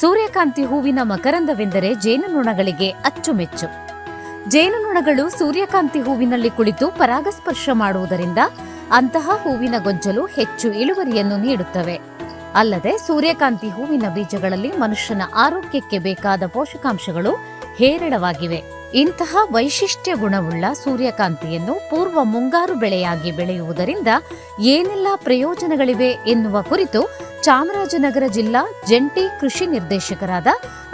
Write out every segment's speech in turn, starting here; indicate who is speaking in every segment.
Speaker 1: ಸೂರ್ಯಕಾಂತಿ ಹೂವಿನ ಮಕರಂದವೆಂದರೆ ಜೇನುನೊಣಗಳಿಗೆ ಅಚ್ಚುಮೆಚ್ಚು. ಜೇನುನೊಣಗಳು ಸೂರ್ಯಕಾಂತಿ ಹೂವಿನಲ್ಲಿ ಕುಳಿತು ಪರಾಗಸ್ಪರ್ಶ ಮಾಡುವುದರಿಂದ ಅಂತಹ ಹೂವಿನ ಗೊಂಚಲು ಹೆಚ್ಚು ಇಳುವರಿಯನ್ನು ನೀಡುತ್ತವೆ. ಅಲ್ಲದೆ ಸೂರ್ಯಕಾಂತಿ ಹೂವಿನ ಬೀಜಗಳಲ್ಲಿ ಮನುಷ್ಯನ ಆರೋಗ್ಯಕ್ಕೆ ಬೇಕಾದ ಪೋಷಕಾಂಶಗಳು ಹೇರಳವಾಗಿವೆ. ಇಂತಹ ವೈಶಿಷ್ಟ್ಯ ಗುಣವುಳ್ಳ ಸೂರ್ಯಕಾಂತಿಯನ್ನು ಪೂರ್ವ ಮುಂಗಾರು ಬೆಳೆಯಾಗಿ ಬೆಳೆಯುವುದರಿಂದ ಏನೆಲ್ಲ ಪ್ರಯೋಜನಗಳಿವೆ ಎನ್ನುವ ಕುರಿತು ಚಾಮರಾಜನಗರ ಜಿಲ್ಲಾ ಜಂಟಿ ಕೃಷಿ ನಿರ್ದೇಶಕರಾದ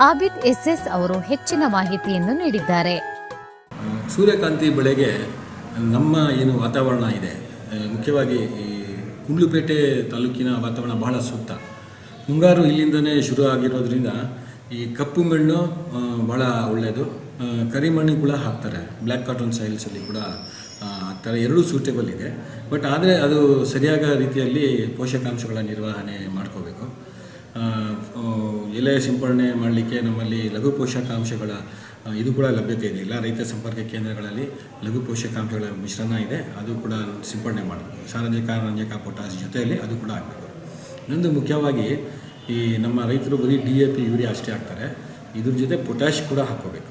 Speaker 1: ಆಬಿದ್ ಎಸ್ಎಸ್ ಅವರು ಹೆಚ್ಚಿನ ಮಾಹಿತಿಯನ್ನು ನೀಡಿದ್ದಾರೆ.
Speaker 2: ಸೂರ್ಯಕಾಂತಿ ಬೆಳೆಗೆ ನಮ್ಮ ಏನು ವಾತಾವರಣ ಇದೆ ಮುಖ್ಯವಾಗಿ ಕುಂಡ್ಲುಪೇಟೆ ತಾಲೂಕಿನ ವಾತಾವರಣ ಬಹಳ ಸೂಕ್ತ. ಮುಂಗಾರು ಇಲ್ಲಿಂದನೇ ಶುರು ಆಗಿರೋದ್ರಿಂದ ಈ ಕಪ್ಪು ಮಣ್ಣು ಭಾಳ ಒಳ್ಳೆಯದು. ಕರಿಮಣ್ಣು ಕೂಡ ಹಾಕ್ತಾರೆ. ಬ್ಲ್ಯಾಕ್ ಕಾಟನ್ ಸೈಲ್ಸಲ್ಲಿ ಕೂಡ ಆ, ಹಾಕ್ತಾರೆ ಎರಡೂ ಸೂಟೇಬಲ್ ಇದೆ. ಬಟ್ ಆದರೆ ಅದು ಸರಿಯಾದ ರೀತಿಯಲ್ಲಿ ಪೋಷಕಾಂಶಗಳ ನಿರ್ವಹಣೆ ಮಾಡ್ಕೋಬೇಕು. ಎಲೆ ಸಿಂಪಡಣೆ ಮಾಡಲಿಕ್ಕೆ ನಮ್ಮಲ್ಲಿ ಲಘು ಪೋಷಕಾಂಶಗಳ ಇದು ಕೂಡ ಲಭ್ಯತೆ ಇದೆ. ಇಲ್ಲ ರೈತ ಸಂಪರ್ಕ ಕೇಂದ್ರಗಳಲ್ಲಿ ಲಘು ಪೋಷಕಾಂಶಗಳ ಮಿಶ್ರಣ ಇದೆ. ಅದು ಕೂಡ ಸಿಂಪಡಣೆ ಮಾಡಬೇಕು. ಸಾರಂಜಕ ರಂಜಕ ಪೊಟ್ಯಾಸ್ ಜೊತೆಯಲ್ಲಿ ಅದು ಕೂಡ ಆಗಬೇಕು ಇನ್ನೊಂದು ಮುಖ್ಯವಾಗಿ ಈ ನಮ್ಮ ರೈತರು ಬರೀ ಡಿ ಎ ಪಿ ಯೂರಿಯಾ ಅಷ್ಟೇ ಹಾಕ್ತಾರೆ. ಇದ್ರ ಜೊತೆ ಪೊಟ್ಯಾಶ್ ಕೂಡ ಹಾಕ್ಕೋಬೇಕು.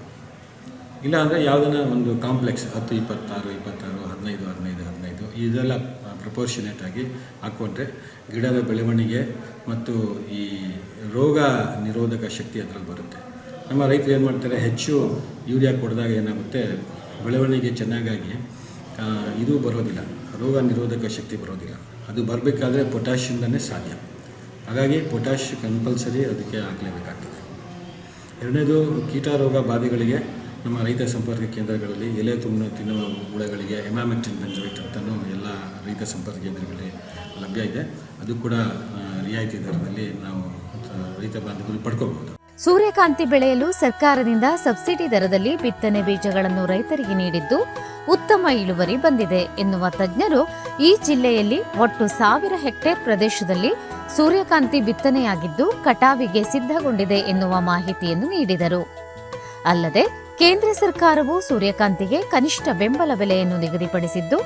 Speaker 2: ಇಲ್ಲ ಅಂದರೆ ಯಾವುದನ್ನ ಒಂದು ಕಾಂಪ್ಲೆಕ್ಸ್ ಹತ್ತು, ಇಪ್ಪತ್ತಾರು ಇಪ್ಪತ್ತಾರು, ಹದಿನೈದು ಹದಿನೈದು ಹದಿನೈದು, ಇದೆಲ್ಲ ಪ್ರಪೋರ್ಷನೇಟ್ ಆಗಿ ಹಾಕ್ಕೊಂಡ್ರೆ ಗಿಡದ ಬೆಳವಣಿಗೆ ಮತ್ತು ಈ ರೋಗ ನಿರೋಧಕ ಶಕ್ತಿ ಅದರಲ್ಲಿ ಬರುತ್ತೆ. ನಮ್ಮ ರೈತರು ಏನು ಮಾಡ್ತಾರೆ, ಹೆಚ್ಚು ಯೂರಿಯಾ ಕೊಡಿದಾಗ ಏನಾಗುತ್ತೆ, ಬೆಳವಣಿಗೆ ಚೆನ್ನಾಗಾಗಿ ಇದು ಬರೋದಿಲ್ಲ. ರೋಗ ನಿರೋಧಕ ಶಕ್ತಿ ಬರೋದಿಲ್ಲ. ಅದು ಬರಬೇಕಾದ್ರೆ ಪೊಟ್ಯಾಷಿಯಿಂದನೇ ಸಾಧ್ಯ. ಹಾಗಾಗಿ ಪೊಟ್ಯಾಷ್ ಕಂಪಲ್ಸರಿ ಅದಕ್ಕೆ ಹಾಕಲೇಬೇಕಾಗ್ತದೆ. ಎರಡನೇದು ಕೀಟ ರೋಗ ಬಾಧೆಗಳಿಗೆ ನಮ್ಮ ರೈತ ಸಂಪರ್ಕ ಕೇಂದ್ರಗಳಲ್ಲಿ ಎಲೆ ತುಂಬ ತಿನ್ನುವ ಹುಳಗಳಿಗೆ ಎಮಾಮೆಕ್ಟಿನ್ ಬೆಂಜೋಯಿಟ್ ಅಂತಲೂ ಎಲ್ಲ ರೈತ ಸಂಪರ್ಕ ಕೇಂದ್ರಗಳಲ್ಲಿ ಲಭ್ಯ ಇದೆ. ಅದು ಕೂಡ ರಿಯಾಯಿತಿ ದರದಲ್ಲಿ ನಾವು ರೈತ ಬಾಂಧವರು ಪಡ್ಕೋಬಹುದು.
Speaker 1: ಸೂರ್ಯಕಾಂತಿ ಬೆಳೆಯಲು ಸರ್ಕಾರದಿಂದ ಸಬ್ಸಿಡಿ ದರದಲ್ಲಿ ಬಿತ್ತನೆ ಬೀಜಗಳನ್ನು ರೈತರಿಗೆ ನೀಡಿದ್ದು ಉತ್ತಮ ಇಳುವರಿ ಬಂದಿದೆ ಎನ್ನುವ ತಜ್ಞರು ಈ ಜಿಲ್ಲೆಯಲ್ಲಿ ಒಟ್ಟು ಸಾವಿರ ಹೆಕ್ಟೇರ್ ಪ್ರದೇಶದಲ್ಲಿ ಸೂರ್ಯಕಾಂತಿ ಬಿತ್ತನೆಯಾಗಿದ್ದು ಕಟಾವಿಗೆ ಸಿದ್ಧಗೊಂಡಿದೆ ಎನ್ನುವ ಮಾಹಿತಿಯನ್ನು ನೀಡಿದರು. ಅಲ್ಲದೆ ಕೇಂದ್ರ ಸರ್ಕಾರವು ಸೂರ್ಯಕಾಂತಿಗೆ ಕನಿಷ್ಠ ಬೆಂಬಲ ಬೆಲೆಯನ್ನು ನಿಗದಿಪಡಿಸಿದ್ದು,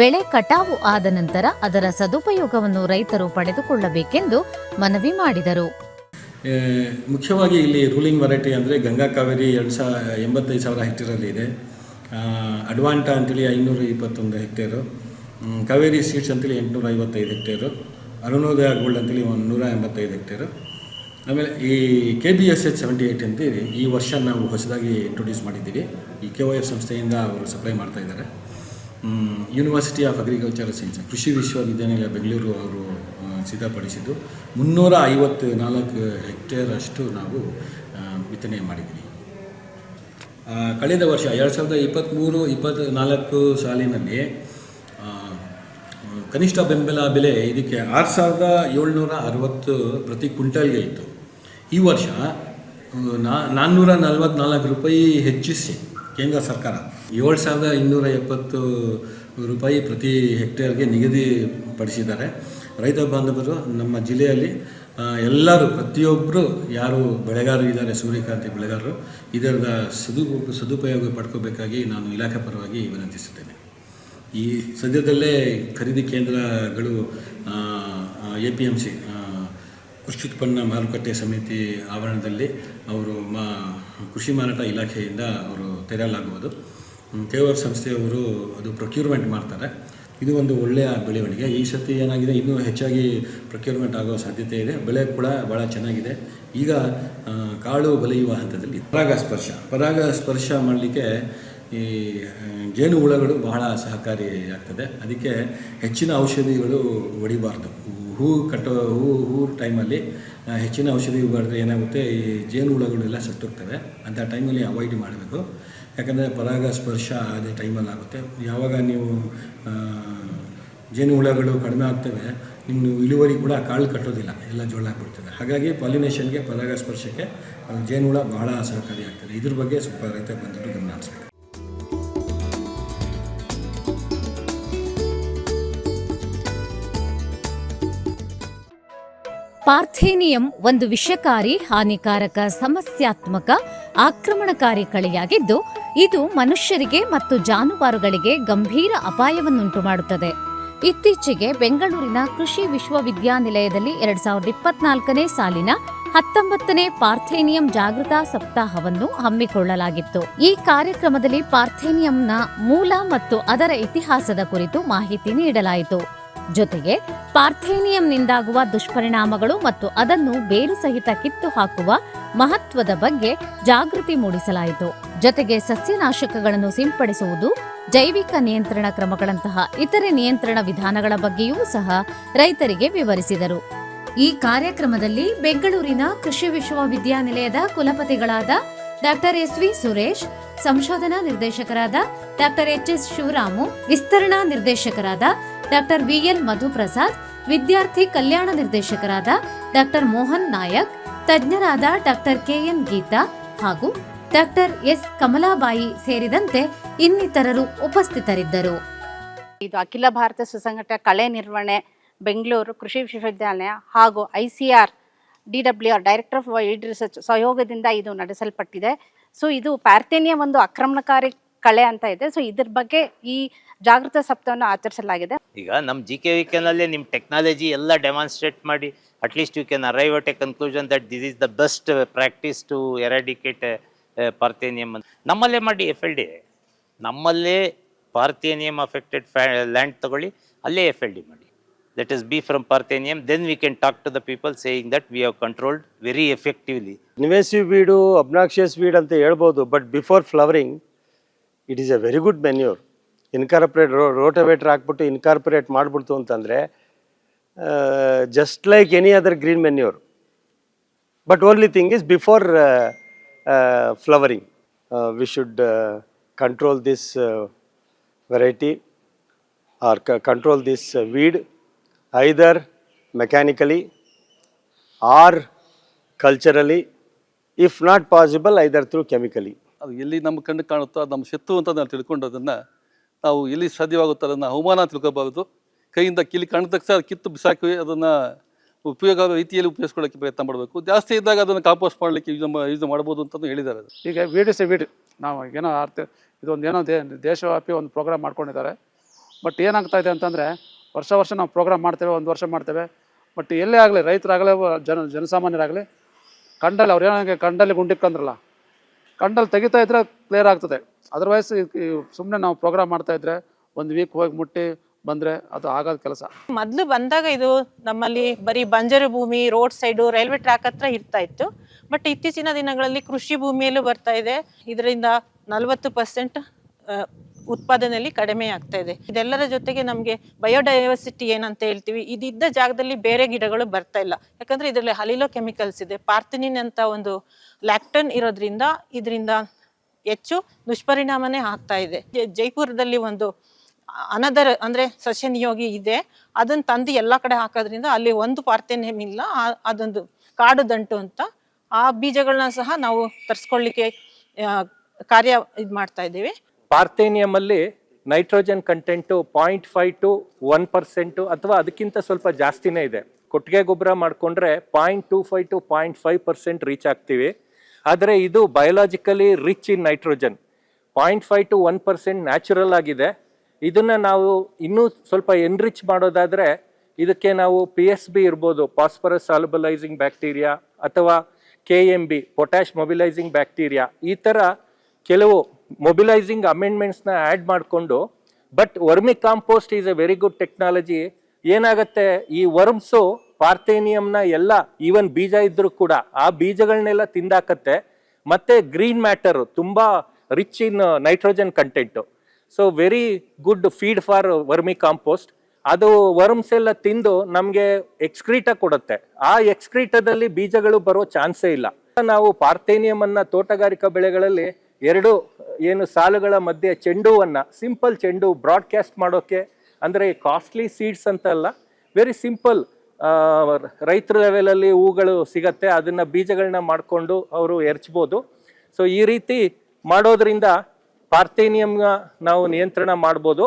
Speaker 1: ಬೆಳೆ ಕಟಾವು ಆದ ನಂತರ ಅದರ ಸದುಪಯೋಗವನ್ನು ರೈತರು ಪಡೆದುಕೊಳ್ಳಬೇಕೆಂದು ಮನವಿ ಮಾಡಿದರು.
Speaker 2: ಮುಖ್ಯವಾಗಿ ಇಲ್ಲಿ ರೂಲಿಂಗ್ ವೆರೈಟಿ ಅಂದರೆ ಗಂಗಾ ಕಾವೇರಿ ಎರಡು ಸಾ, ಎಂಬತ್ತೈದು ಸಾವಿರ ಹೆಕ್ಟೇರಲ್ಲಿ ಇದೆ. ಅಡ್ವಾಂಟ ಅಂತೇಳಿ ಐನೂರ ಇಪ್ಪತ್ತೊಂದು ಹೆಕ್ಟೇರು ಕಾವೇರಿ ಸೀಡ್ಸ್ ಅಂತೇಳಿ ಎಂಟುನೂರ ಐವತ್ತೈದು ಹೆಕ್ಟೇರು, ಅರುಣೋದಯ ಗೋಲ್ಡ್ ಅಂತೇಳಿ ಒಂದು ನೂರ ಎಂಬತ್ತೈದು ಹೆಕ್ಟೇರು. ಆಮೇಲೆ ಈ K B S H seventy eight ಅಂತೇಳಿ ಈ ವರ್ಷ ನಾವು ಹೊಸದಾಗಿ ಇಂಟ್ರೊಡ್ಯೂಸ್ ಮಾಡಿದ್ದೀವಿ. ಈ ಕೆ ವೈ ಎಫ್ ಸಂಸ್ಥೆಯಿಂದ ಅವರು ಸಪ್ಲೈ ಮಾಡ್ತಾ ಇದ್ದಾರೆ. ಯೂನಿವರ್ಸಿಟಿ ಆಫ್ ಅಗ್ರಿಕಲ್ಚರಲ್ ಸೈನ್ಸ್ ಕೃಷಿ ವಿಶ್ವವಿದ್ಯಾನಿಲಯ ಬೆಂಗಳೂರು ಅವರು ಸಿದ್ಧಪಡಿಸಿದ್ದು. ಮುನ್ನೂರ ಐವತ್ತು ನಾಲ್ಕು ಹೆಕ್ಟೇರ್ ಅಷ್ಟು ನಾವು ಬಿತ್ತನೆ ಮಾಡಿದ್ದೀವಿ. ಕಳೆದ ವರ್ಷ, ಎರಡು ಸಾವಿರದ ಇಪ್ಪತ್ತ್ಮೂರು ಇಪ್ಪತ್ತ್ನಾಲ್ಕು ಸಾಲಿನಲ್ಲಿ ಕನಿಷ್ಠ ಬೆಂಬಲ ಬೆಲೆ ಇದಕ್ಕೆ ಆರು ಸಾವಿರದ ಏಳ್ನೂರ ಅರವತ್ತು ಪ್ರತಿ ಕ್ವಿಂಟಲ್ಗೆ ಇತ್ತು. ಈ ವರ್ಷ ನಾ, ನಾನ್ನೂರ ನಲ್ವತ್ನಾಲ್ಕು ರೂಪಾಯಿ ಹೆಚ್ಚಿಸಿ ಕೇಂದ್ರ ಸರ್ಕಾರ ಏಳು ಸಾವಿರದ ಇನ್ನೂರ ಎಪ್ಪತ್ತು ರೂಪಾಯಿ ಪ್ರತಿ ಹೆಕ್ಟೇರ್ಗೆ ನಿಗದಿಪಡಿಸಿದ್ದಾರೆ ರೈತ ಬಾಂಧವರು ನಮ್ಮ ಜಿಲ್ಲೆಯಲ್ಲಿ ಎಲ್ಲರೂ ಪ್ರತಿಯೊಬ್ಬರು ಯಾರು ಬೆಳೆಗಾರರು ಇದ್ದಾರೆ, ಸೂರ್ಯಕಾಂತಿ ಬೆಳೆಗಾರರು ಇದರ ಸದು, ಸದುಪಯೋಗ ಪಡ್ಕೋಬೇಕಾಗಿ ನಾನು ಇಲಾಖೆ ಪರವಾಗಿ ವಿನಂತಿಸುತ್ತೇನೆ. ಈ ಸದ್ಯದಲ್ಲೇ ಖರೀದಿ ಕೇಂದ್ರಗಳು ಎ ಪಿ ಎಂ ಸಿ ಕೃಷಿ ಉತ್ಪನ್ನ ಮಾರುಕಟ್ಟೆ ಸಮಿತಿ ಆವರಣದಲ್ಲಿ ಅವರು ಮಾ ಕೃಷಿ ಮಾರಾಟ ಇಲಾಖೆಯಿಂದ ಅವರು ತೆರೆಯಲಾಗುವುದು. ಕೆ ಸಂಸ್ಥೆಯವರು ಅದು ಪ್ರೊಕ್ಯೂರ್ಮೆಂಟ್ ಮಾಡ್ತಾರೆ. ಇದು ಒಂದು ಒಳ್ಳೆಯ ಬೆಳವಣಿಗೆ. ಈ ಸತಿ ಏನಾಗಿದೆ? ಇನ್ನೂ ಹೆಚ್ಚಾಗಿ ಪ್ರೊಕ್ಯೂರ್ಮೆಂಟ್ ಆಗೋ ಸಾಧ್ಯತೆ ಇದೆ. ಬೆಳೆ ಕೂಡ ಭಾಳ ಚೆನ್ನಾಗಿದೆ. ಈಗ ಕಾಳು ಬೆಳೆಯುವ ಹಂತದಲ್ಲಿ ಪರಾಗಸ್ಪರ್ಶ. ಪರಾಗಸ್ಪರ್ಶ ಮಾಡಲಿಕ್ಕೆ ಈ ಜೇನು ಹುಳಗಳು ಬಹಳ ಸಹಕಾರಿಯಾಗ್ತದೆ. ಅದಕ್ಕೆ ಹೆಚ್ಚಿನ ಔಷಧಿಗಳು ಹೊಡಿಬಾರ್ದು. ಹೂ ಕಟ್ಟೋ ಹೂ ಹೂ ಟೈಮಲ್ಲಿ ಹೆಚ್ಚಿನ ಔಷಧಿ ಬರೆದ್ರೆ ಏನಾಗುತ್ತೆ ಈ ಜೇನು ಹುಳಗಳೆಲ್ಲ ಸತ್ತೋಗ್ತವೆ. ಅಂಥ ಟೈಮಲ್ಲಿ ಅವಾಯ್ಡ್ ಮಾಡಬೇಕು. ಯಾಕಂದರೆ ಪರಾಗಸ್ಪರ್ಶ ಅದೇ ಟೈಮಲ್ಲಿ ಆಗುತ್ತೆ. ಯಾವಾಗ ನೀವು ಆ, ಜೇನು ಹುಳಗಳು ಕಡಿಮೆ ಆಗ್ತವೆ ನಿಮ್ಮ ಇಳುವರಿ ಕೂಡ ಕಾಳು ಕಟ್ಟೋದಿಲ್ಲ. ಎಲ್ಲ ಜೋಳ ಆಗ್ಬಿಡ್ತದೆ. ಹಾಗಾಗಿ ಪಾಲಿನೇಷನ್ಗೆ ಪರಾಗಸ್ಪರ್ಶಕ್ಕೆ ಸ್ಪರ್ಶಕ್ಕೆ ಜೇನು ಹುಳ ಬಹಳ ಸಹಕಾರಿಯಾಗ್ತದೆ ಇದ್ರ ಬಗ್ಗೆ ಸ್ವಲ್ಪ ರೈತ ಬಂಧುಗಳು ಗಮನ ಹರಿಸ್ಬೇಕು.
Speaker 1: ಪಾರ್ಥೇನಿಯಂ ಒಂದು ವಿಷಕಾರಿ, ಹಾನಿಕಾರಕ, ಸಮಸ್ಯಾತ್ಮಕ, ಆಕ್ರಮಣಕಾರಿ ಕಳೆಯಾಗಿದ್ದು, ಇದು ಮನುಷ್ಯರಿಗೆ ಮತ್ತು ಜಾನುವಾರುಗಳಿಗೆ ಗಂಭೀರ ಅಪಾಯವನ್ನುಂಟು ಮಾಡುತ್ತದೆ. ಇತ್ತೀಚೆಗೆ ಬೆಂಗಳೂರಿನ ಕೃಷಿ ವಿಶ್ವವಿದ್ಯಾನಿಲಯದಲ್ಲಿ ಎರಡ್ ಸಾವಿರದ ಇಪ್ಪತ್ನಾಲ್ಕನೇ ಸಾಲಿನ ಹತ್ತೊಂಬತ್ತನೇ ಪಾರ್ಥೇನಿಯಂ ಜಾಗೃತಾ ಸಪ್ತಾಹವನ್ನು ಹಮ್ಮಿಕೊಳ್ಳಲಾಗಿತ್ತು. ಈ ಕಾರ್ಯಕ್ರಮದಲ್ಲಿ ಪಾರ್ಥೇನಿಯಂನ ಮೂಲ ಮತ್ತು ಅದರ ಇತಿಹಾಸದ ಕುರಿತು ಮಾಹಿತಿ ನೀಡಲಾಯಿತು. ಜೊತೆಗೆ ಪಾರ್ಥೇನಿಯಂನಿಂದಾಗುವ ದುಷ್ಪರಿಣಾಮಗಳು ಮತ್ತು ಅದನ್ನು ಬೇರು ಸಹಿತ ಕಿತ್ತು ಹಾಕುವ ಮಹತ್ವದ ಬಗ್ಗೆ ಜಾಗೃತಿ ಮೂಡಿಸಲಾಯಿತು. ಜೊತೆಗೆ ಸಸ್ಯನಾಶಕಗಳನ್ನು ಸಿಂಪಡಿಸುವುದು, ಜೈವಿಕ ನಿಯಂತ್ರಣ ಕ್ರಮಗಳಂತಹ ಇತರೆ ನಿಯಂತ್ರಣ ವಿಧಾನಗಳ ಬಗ್ಗೆಯೂ ಸಹ ರೈತರಿಗೆ ವಿವರಿಸಿದರು. ಈ ಕಾರ್ಯಕ್ರಮದಲ್ಲಿ ಬೆಂಗಳೂರಿನ ಕೃಷಿ ವಿಶ್ವವಿದ್ಯಾನಿಲಯದ ಕುಲಪತಿಗಳಾದ ಡಾಕ್ಟರ್ ಎಸ್ ವಿ ಸುರೇಶ್, ಸಂಶೋಧನಾ ನಿರ್ದೇಶಕರಾದ ಡಾಕ್ಟರ್ ಎಚ್ ಎಸ್ ಶಿವರಾಮು, ವಿಸ್ತರಣಾ ನಿರ್ದೇಶಕರಾದ ಡಾಕ್ಟರ್ ವಿಎಲ್ ಮಧುಪ್ರಸಾದ್, ವಿದ್ಯಾರ್ಥಿ ಕಲ್ಯಾಣ ನಿರ್ದೇಶಕರಾದ ಡಾಕ್ಟರ್ ಮೋಹನ್ ನಾಯಕ್, ತಜ್ಞರಾದ ಡಾಕ್ಟರ್ ಕೆಎನ್ ಗೀತಾ ಹಾಗೂ ಡಾಕ್ಟರ್ ಎಸ್ ಕಮಲಾಬಾಯಿ ಸೇರಿದಂತೆ ಇನ್ನಿತರರು ಉಪಸ್ಥಿತರಿದ್ದರು.
Speaker 3: ಇದು ಅಖಿಲ ಭಾರತ ಸುಸಂಘಟ ಕಳೆ ನಿರ್ವಹಣೆ, ಬೆಂಗಳೂರು ಕೃಷಿ ವಿಶ್ವವಿದ್ಯಾಲಯ ಹಾಗೂ I C R, D W R director of wild research ಸಹಯೋಗದಿಂದ ಇದು ನಡೆಸಲ್ಪಟ್ಟಿದೆ. ಸೊ ಇದು ಪ್ಯಾರ್ಥೇನಿಯ ಒಂದು ಆಕ್ರಮಣಕಾರಿ ಕಳೆ ಅಂತ ಇದೆ. ಸೊ ಇದ್ರ ಬಗ್ಗೆ ಈ ಜಾಗೃತ ಸಪ್ತವನ್ನು ಆಚರಿಸಲಾಗಿದೆ.
Speaker 4: ಈಗ ನಮ್ಮ ಜಿ ಕೆ ವಿಕೆನಲ್ಲಿ ನಿಮ್ಮ ಟೆಕ್ನಾಲಜಿ ಎಲ್ಲ ಡೆಮಾನ್ಸ್ಟ್ರೇಟ್ ಮಾಡಿ at least you can arrive at a conclusion that this is the best practice to eradicate parthenium ಅಂತ ನಮ್ಮಲ್ಲೇ ಮಾಡಿ ಎಫ್ ಎಲ್ ಡಿ ನಮ್ಮಲ್ಲೇ ಪಾರ್ಥೇನಿಯಮ್ ಅಫೆಕ್ಟೆಡ್ ಫ್ಯಾ ಲ್ಯಾಂಡ್ ತಗೊಳ್ಳಿ ಅಲ್ಲೇ ಎಫ್ ಎಲ್ ಡಿ ಮಾಡಿ. Let us be from parthenium then we can talk to the people saying that we have controlled very effectively
Speaker 5: invasive weed obnoxious weed ಅಂತ ಹೇಳ್ಬೋದು but before flowering it is a very good manure incorporate rho rotavator ಹಾಕ್ಬಿಟ್ಟು incorporate ಮಾಡಿಬಿಡ್ತು ಅಂತಂದರೆ just like any other green manure but only thing is before flowering we should control this variety or control this weed either mechanically or culturally if not possible either through chemically
Speaker 6: ಅದು ಎಲ್ಲಿ ನಮ್ಮ ಕಣ್ಣು ಕಾಣುತ್ತೋ ಅದು ನಮ್ಮ ಸೆತ್ತು ಅಂತ ನಾನು ತಿಳ್ಕೊಂಡು ಅದನ್ನು ನಾವು ಎಲ್ಲಿ ಸಾಧ್ಯವಾಗುತ್ತೋ ಅದನ್ನು ಅವಮಾನ ತಿಳ್ಕೋಬಾರ್ದು ಕೈಯಿಂದ ಕಿಲಿ ಕಂಡ ತಕ್ಷಣ ಕಿತ್ತು ಬಿಸಾಕಿ ಅದನ್ನು ಉಪಯೋಗ ರೀತಿಯಲ್ಲಿ ಉಪಯೋಗಿಸ್ಕೊಳ್ಳೋಕ್ಕೆ ಪ್ರಯತ್ನ ಮಾಡಬೇಕು. ಜಾಸ್ತಿ ಇದ್ದಾಗ ಅದನ್ನು ಕಾಂಪೋಸ್ಟ್ ಮಾಡಲಿಕ್ಕೆ ಯೂಸ್ ಯೂಸ್ ಮಾಡ್ಬೋದು ಅಂತಲೂ ಹೇಳಿದ್ದಾರೆ
Speaker 7: ಈಗ ವೀಡ್ ಸೆ ಎ ನಾವು ಏನೋ ಅರ್ಥ ಇದೊಂದು ಏನೋ ದೇ, ದೇಶವ್ಯಾಪಿ ಒಂದು ಪ್ರೋಗ್ರಾಮ್ ಮಾಡ್ಕೊಂಡಿದ್ದಾರೆ. ಬಟ್ ಏನಾಗ್ತಾ ಇದೆ ಅಂತಂದರೆ, ವರ್ಷ ವರ್ಷ ನಾವು ಪ್ರೋಗ್ರಾಮ್ ಮಾಡ್ತೇವೆ, ಒಂದು ವರ್ಷ ಮಾಡ್ತೇವೆ. ಬಟ್ ಎಲ್ಲೇ ಆಗಲಿ, ರೈತರಾಗಲಿ, ಜನ, ಜನಸಾಮಾನ್ಯರಾಗಲಿ, ಕಂಡಲ್ಲಿ ಅವ್ರು ಏನೋ ಕಂಡಲ್ಲಿ ಗುಂಡಿಕ್ಕಂದ್ರಲ್ಲ ಕಂಡಲ್ಲಿ ತೆಗಿತಾ ಇದ್ರೆ ಕ್ಲಿಯರ್ ಆಗ್ತದೆ. ಅದರ್ವೈಸ್ ಸುಮ್ಮನೆ ನಾವು ಪ್ರೋಗ್ರಾಮ್ ಮಾಡ್ತಾ ಇದ್ರೆ ಒಂದು ವೀಕ್ ಹೋಗಿ ಮುಟ್ಟಿ ಬಂದ್ರೆ ಅದು ಆಗೋದು ಕೆಲಸ.
Speaker 8: ಮೊದಲು ಬಂದಾಗ ಇದು ನಮ್ಮಲ್ಲಿ ಬರೀ ಬಂಜರು ಭೂಮಿ, ರೋಡ್ ಸೈಡು, ರೈಲ್ವೆ ಟ್ರ್ಯಾಕ್ ಹತ್ರ ಇರ್ತಾ ಇತ್ತು. ಬಟ್ ಇತ್ತೀಚಿನ ದಿನಗಳಲ್ಲಿ ಕೃಷಿ ಭೂಮಿಯಲ್ಲೂ ಬರ್ತಾ ಇದೆ. ಇದರಿಂದ ನಲವತ್ತು ಪರ್ಸೆಂಟ್ ಉತ್ಪಾದನೆಯಲ್ಲಿ ಕಡಿಮೆ ಆಗ್ತಾ ಇದೆ. ಇದೆಲ್ಲರ ಜೊತೆಗೆ ನಮಗೆ ಬಯೋಡೈವರ್ಸಿಟಿ ಏನಂತ ಹೇಳ್ತೀವಿ. ಇದಿದ್ದ ಜಾಗದಲ್ಲಿ ಬೇರೆ ಗಿಡಗಳು ಬರ್ತಾ ಇಲ್ಲ. ಯಾಕಂದ್ರೆ ಇದರಲ್ಲಿ ಹಲಿಲೋ ಕೆಮಿಕಲ್ಸ್ ಇದೆ. ಪಾರ್ಥಿನಿನ್ ಅಂತ ಒಂದು ಲ್ಯಾಕ್ಟನ್ ಇರೋದ್ರಿಂದ, ಇದರಿಂದ ಹೆಚ್ಚು ದುಷ್ಪರಿಣಾಮನೇ ಆಗ್ತಾ ಇದೆ. ಜೈಪುರದಲ್ಲಿ ಒಂದು ಅನದರ್ ಅಂದ್ರೆ ಸಸ್ಯ ನಿಯೋಗಿ ಇದೆ. ಅದನ್ನ ತಂದು ಎಲ್ಲ ಕಡೆ ಹಾಕೋದ್ರಿಂದ ಅಲ್ಲಿ ಒಂದು ಪಾರ್ಥೇನಿಯಂ ಇಲ್ಲ. ಅದೊಂದು ಕಾಡು ದಂಟು ಅಂತ. ಆ ಬೀಜಗಳನ್ನ ಸಹ ನಾವು ತರಿಸ್ಕೊಳ್ಳಿಕ್ಕೆ ಕಾರ್ಯ ಇದು ಮಾಡ್ತಾ ಇದ್ದೀವಿ.
Speaker 9: ಪಾರ್ಥೇನಿಯಂ ಅಲ್ಲಿ nitrogen content point five to one percent ಅಥವಾ ಅದಕ್ಕಿಂತ ಸ್ವಲ್ಪ ಜಾಸ್ತಿನೇ ಇದೆ. ಕೊಟ್ಟಿಗೆ ಗೊಬ್ಬರ ಮಾಡಿಕೊಂಡ್ರೆ point two five to point five percent reach ಆಗ್ತೀವಿ. ಆದರೆ ಇದು biologically rich in nitrogen point five to one percent natural ಆಗಿದೆ. ಇದನ್ನು ನಾವು ಇನ್ನೂ ಸ್ವಲ್ಪ ಎನ್ರಿಚ್ ಮಾಡೋದಾದರೆ ಇದಕ್ಕೆ ನಾವು ಪಿ ಎಸ್ ಬಿ ಇರ್ಬೋದು ಫಾಸ್ಫರಸ್ ಸಾಲಬಲೈಸಿಂಗ್ ಬ್ಯಾಕ್ಟೀರಿಯಾ ಅಥವಾ K M B potash mobilising bacteria ಈ ಥರ ಕೆಲವು ಮೊಬಿಲೈಸಿಂಗ್ ಅಮೆಂಡ್ಮೆಂಟ್ಸ್ನ ಆ್ಯಡ್ ಮಾಡಿಕೊಂಡು but vermicompost is a very good technology ಏನಾಗುತ್ತೆ, ಈ ವರ್ಮ್ಸು ಪಾರ್ಥೇನಿಯಂನ ಎಲ್ಲ ಈವನ್ ಬೀಜ ಇದ್ರೂ ಕೂಡ ಆ ಬೀಜಗಳನ್ನೆಲ್ಲ ತಿಂದಾಕತ್ತೆ. ಮತ್ತೆ ಗ್ರೀನ್ ಮ್ಯಾಟರ್ ತುಂಬಾ rich in nitrogen content so very good feed for vermicompost ಅದು ವರ್ಮ್ಸ್ ಎಲ್ಲ ತಿಂದು ನಮಗೆ ಎಕ್ಸ್ಕ್ರೀಟ ಕೊಡುತ್ತೆ. ಆ ಎಕ್ಸ್ಕ್ರೀಟದಲ್ಲಿ ಬೀಜಗಳು ಬರೋ ಚಾನ್ಸೇ ಇಲ್ಲ. ನಾವು ಪಾರ್ಥೇನಿಯಂ ಅನ್ನ ತೋಟಗಾರಿಕಾ ಬೆಳೆಗಳಲ್ಲಿ ಎರಡು ಏನು ಸಾಲುಗಳ ಮಧ್ಯೆ ಚೆಂಡುವನ್ನ ಸಿಂಪಲ್ ಚೆಂಡು ಬ್ರಾಡ್ಕಾಸ್ಟ್ ಮಾಡೋಕೆ, ಅಂದರೆ ಕಾಸ್ಟ್ಲಿ ಸೀಡ್ಸ್ ಅಂತಲ್ಲ ವೆರಿ ಸಿಂಪಲ್ ರೈತರ ಲೆವೆಲಲ್ಲಿ ಹೂಗಳು ಸಿಗತ್ತೆ, ಅದನ್ನು ಬೀಜಗಳನ್ನ ಮಾಡಿಕೊಂಡು ಅವರು ಎರಚ್ಬೋದು. ಸೊ ಈ ರೀತಿ ಮಾಡೋದ್ರಿಂದ ಪಾರ್ಥೇನಿಯಂನ ನಾವು ನಿಯಂತ್ರಣ ಮಾಡ್ಬೋದು.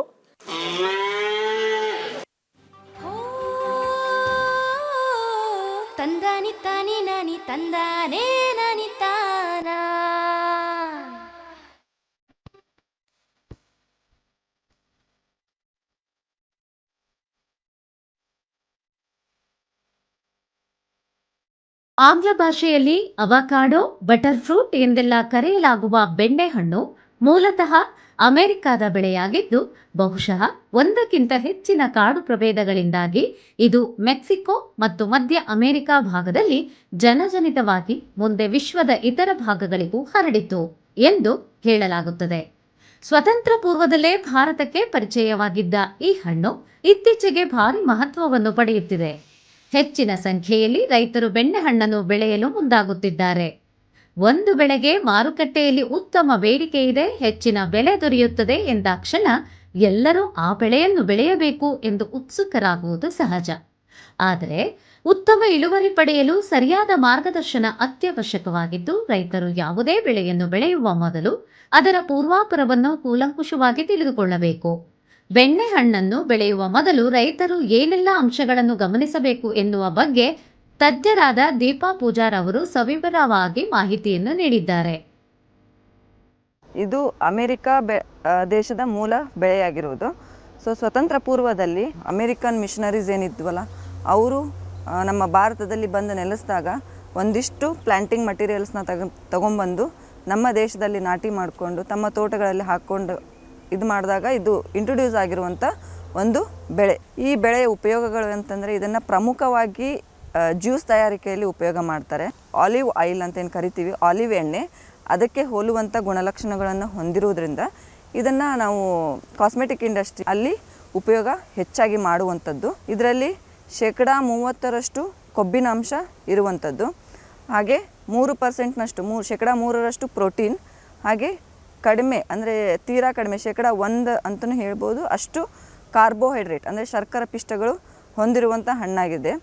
Speaker 10: ತಂದಾನಿ ತಾನಿ ನಾನಿ, ತಂದಾನೇ ನಾನಿ ತಾನ
Speaker 1: ಆಂಗ್ಲ ಭಾಷೆಯಲ್ಲಿ ಅವಕಾಡೋ ಬಟರ್ ಫ್ರೂಟ್ ಎಂದೆಲ್ಲ ಕರೆಯಲಾಗುವ ಬೆಣ್ಣೆಹಣ್ಣು ಮೂಲತಃ ಅಮೆರಿಕದ ಬೆಳೆಯಾಗಿದ್ದು, ಬಹುಶಃ ಒಂದಕ್ಕಿಂತ ಹೆಚ್ಚಿನ ಕಾಡು ಪ್ರಭೇದಗಳಿಂದಾಗಿ ಇದು ಮೆಕ್ಸಿಕೋ ಮತ್ತು ಮಧ್ಯ ಅಮೆರಿಕ ಭಾಗದಲ್ಲಿ ಜನಜನಿತವಾಗಿ ಮುಂದೆ ವಿಶ್ವದ ಇತರ ಭಾಗಗಳಿಗೂ ಹರಡಿತು ಎಂದು ಹೇಳಲಾಗುತ್ತದೆ. ಸ್ವತಂತ್ರ ಪೂರ್ವದಲ್ಲೇ ಭಾರತಕ್ಕೆ ಪರಿಚಯವಾಗಿದ್ದ ಈ ಹಣ್ಣು ಇತ್ತೀಚೆಗೆ ಭಾರಿ ಮಹತ್ವವನ್ನು ಪಡೆಯುತ್ತಿದೆ. ಹೆಚ್ಚಿನ ಸಂಖ್ಯೆಯಲ್ಲಿ ರೈತರು ಬೆಣ್ಣೆಹಣ್ಣನ್ನು ಬೆಳೆಯಲು ಮುಂದಾಗುತ್ತಿದ್ದಾರೆ. ಒಂದು ಬೆಳೆಗೆ ಮಾರುಕಟ್ಟೆಯಲ್ಲಿ ಉತ್ತಮ ಬೇಡಿಕೆ ಇದೆ, ಹೆಚ್ಚಿನ ಬೆಲೆ ದೊರೆಯುತ್ತದೆ ಎಂದಾಕ್ಷಣ ಎಲ್ಲರೂ ಆ ಬೆಳೆಯನ್ನು ಬೆಳೆಯಬೇಕು ಎಂದು ಉತ್ಸುಕರಾಗುವುದು ಸಹಜ. ಆದರೆ ಉತ್ತಮ ಇಳುವರಿ ಪಡೆಯಲು ಸರಿಯಾದ ಮಾರ್ಗದರ್ಶನ ಅತ್ಯವಶ್ಯಕವಾಗಿದ್ದು, ರೈತರು ಯಾವುದೇ ಬೆಳೆಯನ್ನು ಬೆಳೆಯುವ ಮೊದಲು ಅದರ ಪೂರ್ವಾಪರವನ್ನು ಕೂಲಂಕುಷವಾಗಿ ತಿಳಿದುಕೊಳ್ಳಬೇಕು. ಬೆಣ್ಣೆಹಣ್ಣನ್ನು ಬೆಳೆಯುವ ಮೊದಲು ರೈತರು ಏನೆಲ್ಲ ಅಂಶಗಳನ್ನು ಗಮನಿಸಬೇಕು ಎನ್ನುವ ಬಗ್ಗೆ ತಜ್ಞರಾದ ದೀಪಾ ಪೂಜಾರ್ ಅವರು ಸವಿವರವಾಗಿ ಮಾಹಿತಿಯನ್ನು ನೀಡಿದ್ದಾರೆ.
Speaker 11: ಇದು ಅಮೆರಿಕ ದೇಶದ ಮೂಲ ಬೆಳೆಯಾಗಿರುವುದು. ಸೊ, ಸ್ವತಂತ್ರ ಪೂರ್ವದಲ್ಲಿ ಅಮೆರಿಕನ್ ಮಿಷನರೀಸ್ ಏನಿದ್ವಲ್ಲ, ಅವರು ನಮ್ಮ ಭಾರತದಲ್ಲಿ ಬಂದು ನೆಲೆಸಿದಾಗ ಒಂದಿಷ್ಟು ಪ್ಲ್ಯಾಂಟಿಂಗ್ ಮಟೀರಿಯಲ್ಸ್ನ ತಗ ತಗೊಂಬಂದು ನಮ್ಮ ದೇಶದಲ್ಲಿ ನಾಟಿ ಮಾಡಿಕೊಂಡು, ತಮ್ಮ ತೋಟಗಳಲ್ಲಿ ಹಾಕ್ಕೊಂಡು ಇದು ಮಾಡಿದಾಗ ಇದು ಇಂಟ್ರೊಡ್ಯೂಸ್ ಆಗಿರುವಂಥ ಒಂದು ಬೆಳೆ. ಈ ಬೆಳೆಯ ಉಪಯೋಗಗಳು ಅಂತಂದರೆ ಇದನ್ನು ಪ್ರಮುಖವಾಗಿ ಜ್ಯೂಸ್ ತಯಾರಿಕೆಯಲ್ಲಿ ಉಪಯೋಗ ಮಾಡ್ತಾರೆ. ಆಲಿವ್ ಆಯಿಲ್ ಅಂತ ಏನು ಕರಿತೀವಿ, ಆಲಿವ್ ಎಣ್ಣೆ. ಅದಕ್ಕೆ ಹೋಲುವಂಥ ಗುಣಲಕ್ಷಣಗಳನ್ನು ಹೊಂದಿರುವುದರಿಂದ ಇದನ್ನು ನಾವು ಕಾಸ್ಮೆಟಿಕ್ ಇಂಡಸ್ಟ್ರಿ ಅಲ್ಲಿ ಉಪಯೋಗ ಹೆಚ್ಚಾಗಿ ಮಾಡುವಂಥದ್ದು. ಇದರಲ್ಲಿ ಶೇಕಡ ಮೂವತ್ತರಷ್ಟು ಕೊಬ್ಬಿನ ಅಂಶ ಇರುವಂಥದ್ದು. ಹಾಗೆ ಮೂರು ಪರ್ಸೆಂಟ್ನಷ್ಟು ಮೂರು ಶೇಕಡ ಮೂರರಷ್ಟು ಪ್ರೋಟೀನ್ ಹಾಗೆ ಕಡಿಮೆ, ಅಂದರೆ ತೀರಾ ಕಡಿಮೆ ಶೇಕಡ ಒಂದು ಅಂತಲೂ ಹೇಳ್ಬೋದು. ಅಷ್ಟು ಕಾರ್ಬೋಹೈಡ್ರೇಟ್, ಅಂದರೆ ಶರ್ಕರ ಪಿಷ್ಟಗಳು ಹೊಂದಿರುವಂಥ ಹಣ್ಣಾಗಿದೆ.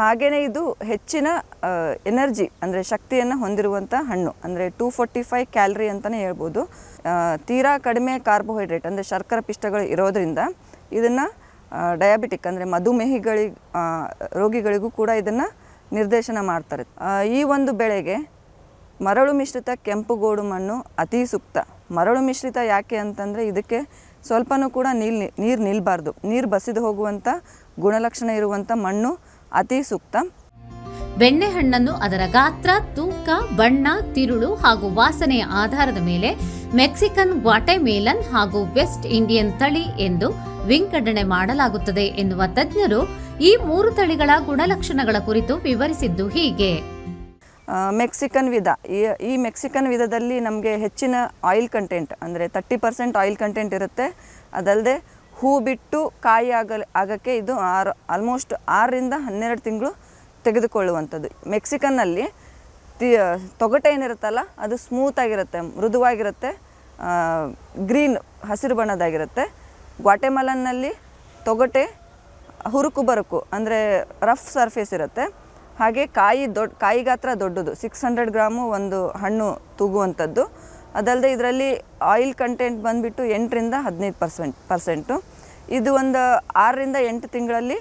Speaker 11: ಹಾಗೆಯೇ ಇದು ಹೆಚ್ಚಿನ ಎನರ್ಜಿ, ಅಂದರೆ ಶಕ್ತಿಯನ್ನು ಹೊಂದಿರುವಂಥ ಹಣ್ಣು, ಅಂದರೆ ಟೂ ಫೋರ್ಟಿ ಫೈವ್ ಕ್ಯಾಲ್ರಿ ಅಂತಲೇ ಹೇಳ್ಬೋದು. ತೀರಾ ಕಡಿಮೆ ಕಾರ್ಬೋಹೈಡ್ರೇಟ್, ಅಂದರೆ ಶರ್ಕರ ಪಿಷ್ಟಗಳು ಇರೋದರಿಂದ ಇದನ್ನು ಡಯಾಬಿಟಿಕ್, ಅಂದರೆ ಮಧುಮೇಹಿಗಳಿಗೆ ರೋಗಿಗಳಿಗೂ ಕೂಡ ಇದನ್ನು ನಿರ್ದೇಶನ ಮಾಡ್ತಾರೆ. ಈ ಒಂದು ಬೆಳೆಗೆ ಮರಳು ಮಿಶ್ರಿತ ಕೆಂಪುಗೋಡು ಮಣ್ಣು ಅತಿ ಸೂಕ್ತ ಮರಳು ಮಿಶ್ರಿತ ಯಾಕೆ ಅಂತಂದರೆ ಇದಕ್ಕೆ ಸ್ವಲ್ಪನೂ ಕೂಡ ನೀರು ನೀರು ನಿಲ್ಲಬಾರ್ದು ನೀರು ಬಸಿದು ಹೋಗುವಂಥ ಗುಣಲಕ್ಷಣ ಇರುವಂಥ ಮಣ್ಣು ಅತಿ ಸೂಕ್ತ
Speaker 1: ಬೆಣ್ಣೆಹಣ್ಣನ್ನು ಅದರ ಗಾತ್ರ, ತೂಕ, ಬಣ್ಣ, ತಿರುಳು ಹಾಗೂ ವಾಸನೆಯ ಆಧಾರದ ಮೇಲೆ ಮೆಕ್ಸಿಕನ್ ಗ್ವಾಟೆಮೇಲನ್ ಹಾಗೂ ವೆಸ್ಟ್ ಇಂಡಿಯನ್ ತಳಿ ಎಂದು ವಿಂಗಡಣೆ ಮಾಡಲಾಗುತ್ತದೆ ಎನ್ನುವ ತಜ್ಞರು ಈ ಮೂರು ತಳಿಗಳ ಗುಣಲಕ್ಷಣಗಳ ಕುರಿತು ವಿವರಿಸಿದ್ದು ಹೀಗೆ.
Speaker 11: ಮೆಕ್ಸಿಕನ್ ವಿಧ. ಈ ಈ ಮೆಕ್ಸಿಕನ್ ವಿಧದಲ್ಲಿ ನಮಗೆ ಹೆಚ್ಚಿನ ಆಯಿಲ್ ಕಂಟೆಂಟ್ ಅಂದರೆ ತರ್ಟಿ ಪರ್ಸೆಂಟ್ ಆಯಿಲ್ ಕಂಟೆಂಟ್ ಇರುತ್ತೆ. ಅದಲ್ಲದೆ ಹೂ ಬಿಟ್ಟು ಕಾಯಿ ಆಗಲ್ ಆಗೋಕ್ಕೆ ಇದು ಆರು ಆಲ್ಮೋಸ್ಟ್ ಆರರಿಂದ ಹನ್ನೆರಡು ತಿಂಗಳು ತೆಗೆದುಕೊಳ್ಳುವಂಥದ್ದು. ಮೆಕ್ಸಿಕನ್ನಲ್ಲಿ ತಿ ತೊಗಟೆ ಏನಿರುತ್ತಲ್ಲ, ಅದು ಸ್ಮೂತಾಗಿರುತ್ತೆ ಮೃದುವಾಗಿರುತ್ತೆ ಗ್ರೀನ್ ಹಸಿರು ಬಣ್ಣದಾಗಿರುತ್ತೆ. ಗ್ವಾಟೆಮಲನ್ನಲ್ಲಿ ತೊಗಟೆ, ಹುರುಕು ಬರುಕು, ಅಂದರೆ ರಫ್ ಸರ್ಫೇಸ್ ಇರುತ್ತೆ. ಹಾಗೆ ಕಾಯಿ ದೊಡ್ಡ ಕಾಯಿ ಗಾತ್ರ ದೊಡ್ಡದು. ಸಿಕ್ಸ್ ಹಂಡ್ರೆಡ್ ಗ್ರಾಮು ಒಂದು ಹಣ್ಣು ತೂಗುವಂಥದ್ದು. ಅದಲ್ಲದೆ ಇದರಲ್ಲಿ ಆಯಿಲ್ ಕಂಟೆಂಟ್ ಬಂದುಬಿಟ್ಟು ಎಂಟರಿಂದ ಹದಿನೈದು ಪರ್ಸೆಂಟ್ ಪರ್ಸೆಂಟು ಇದು ಒಂದು ಆರರಿಂದ ಎಂಟು ತಿಂಗಳಲ್ಲಿ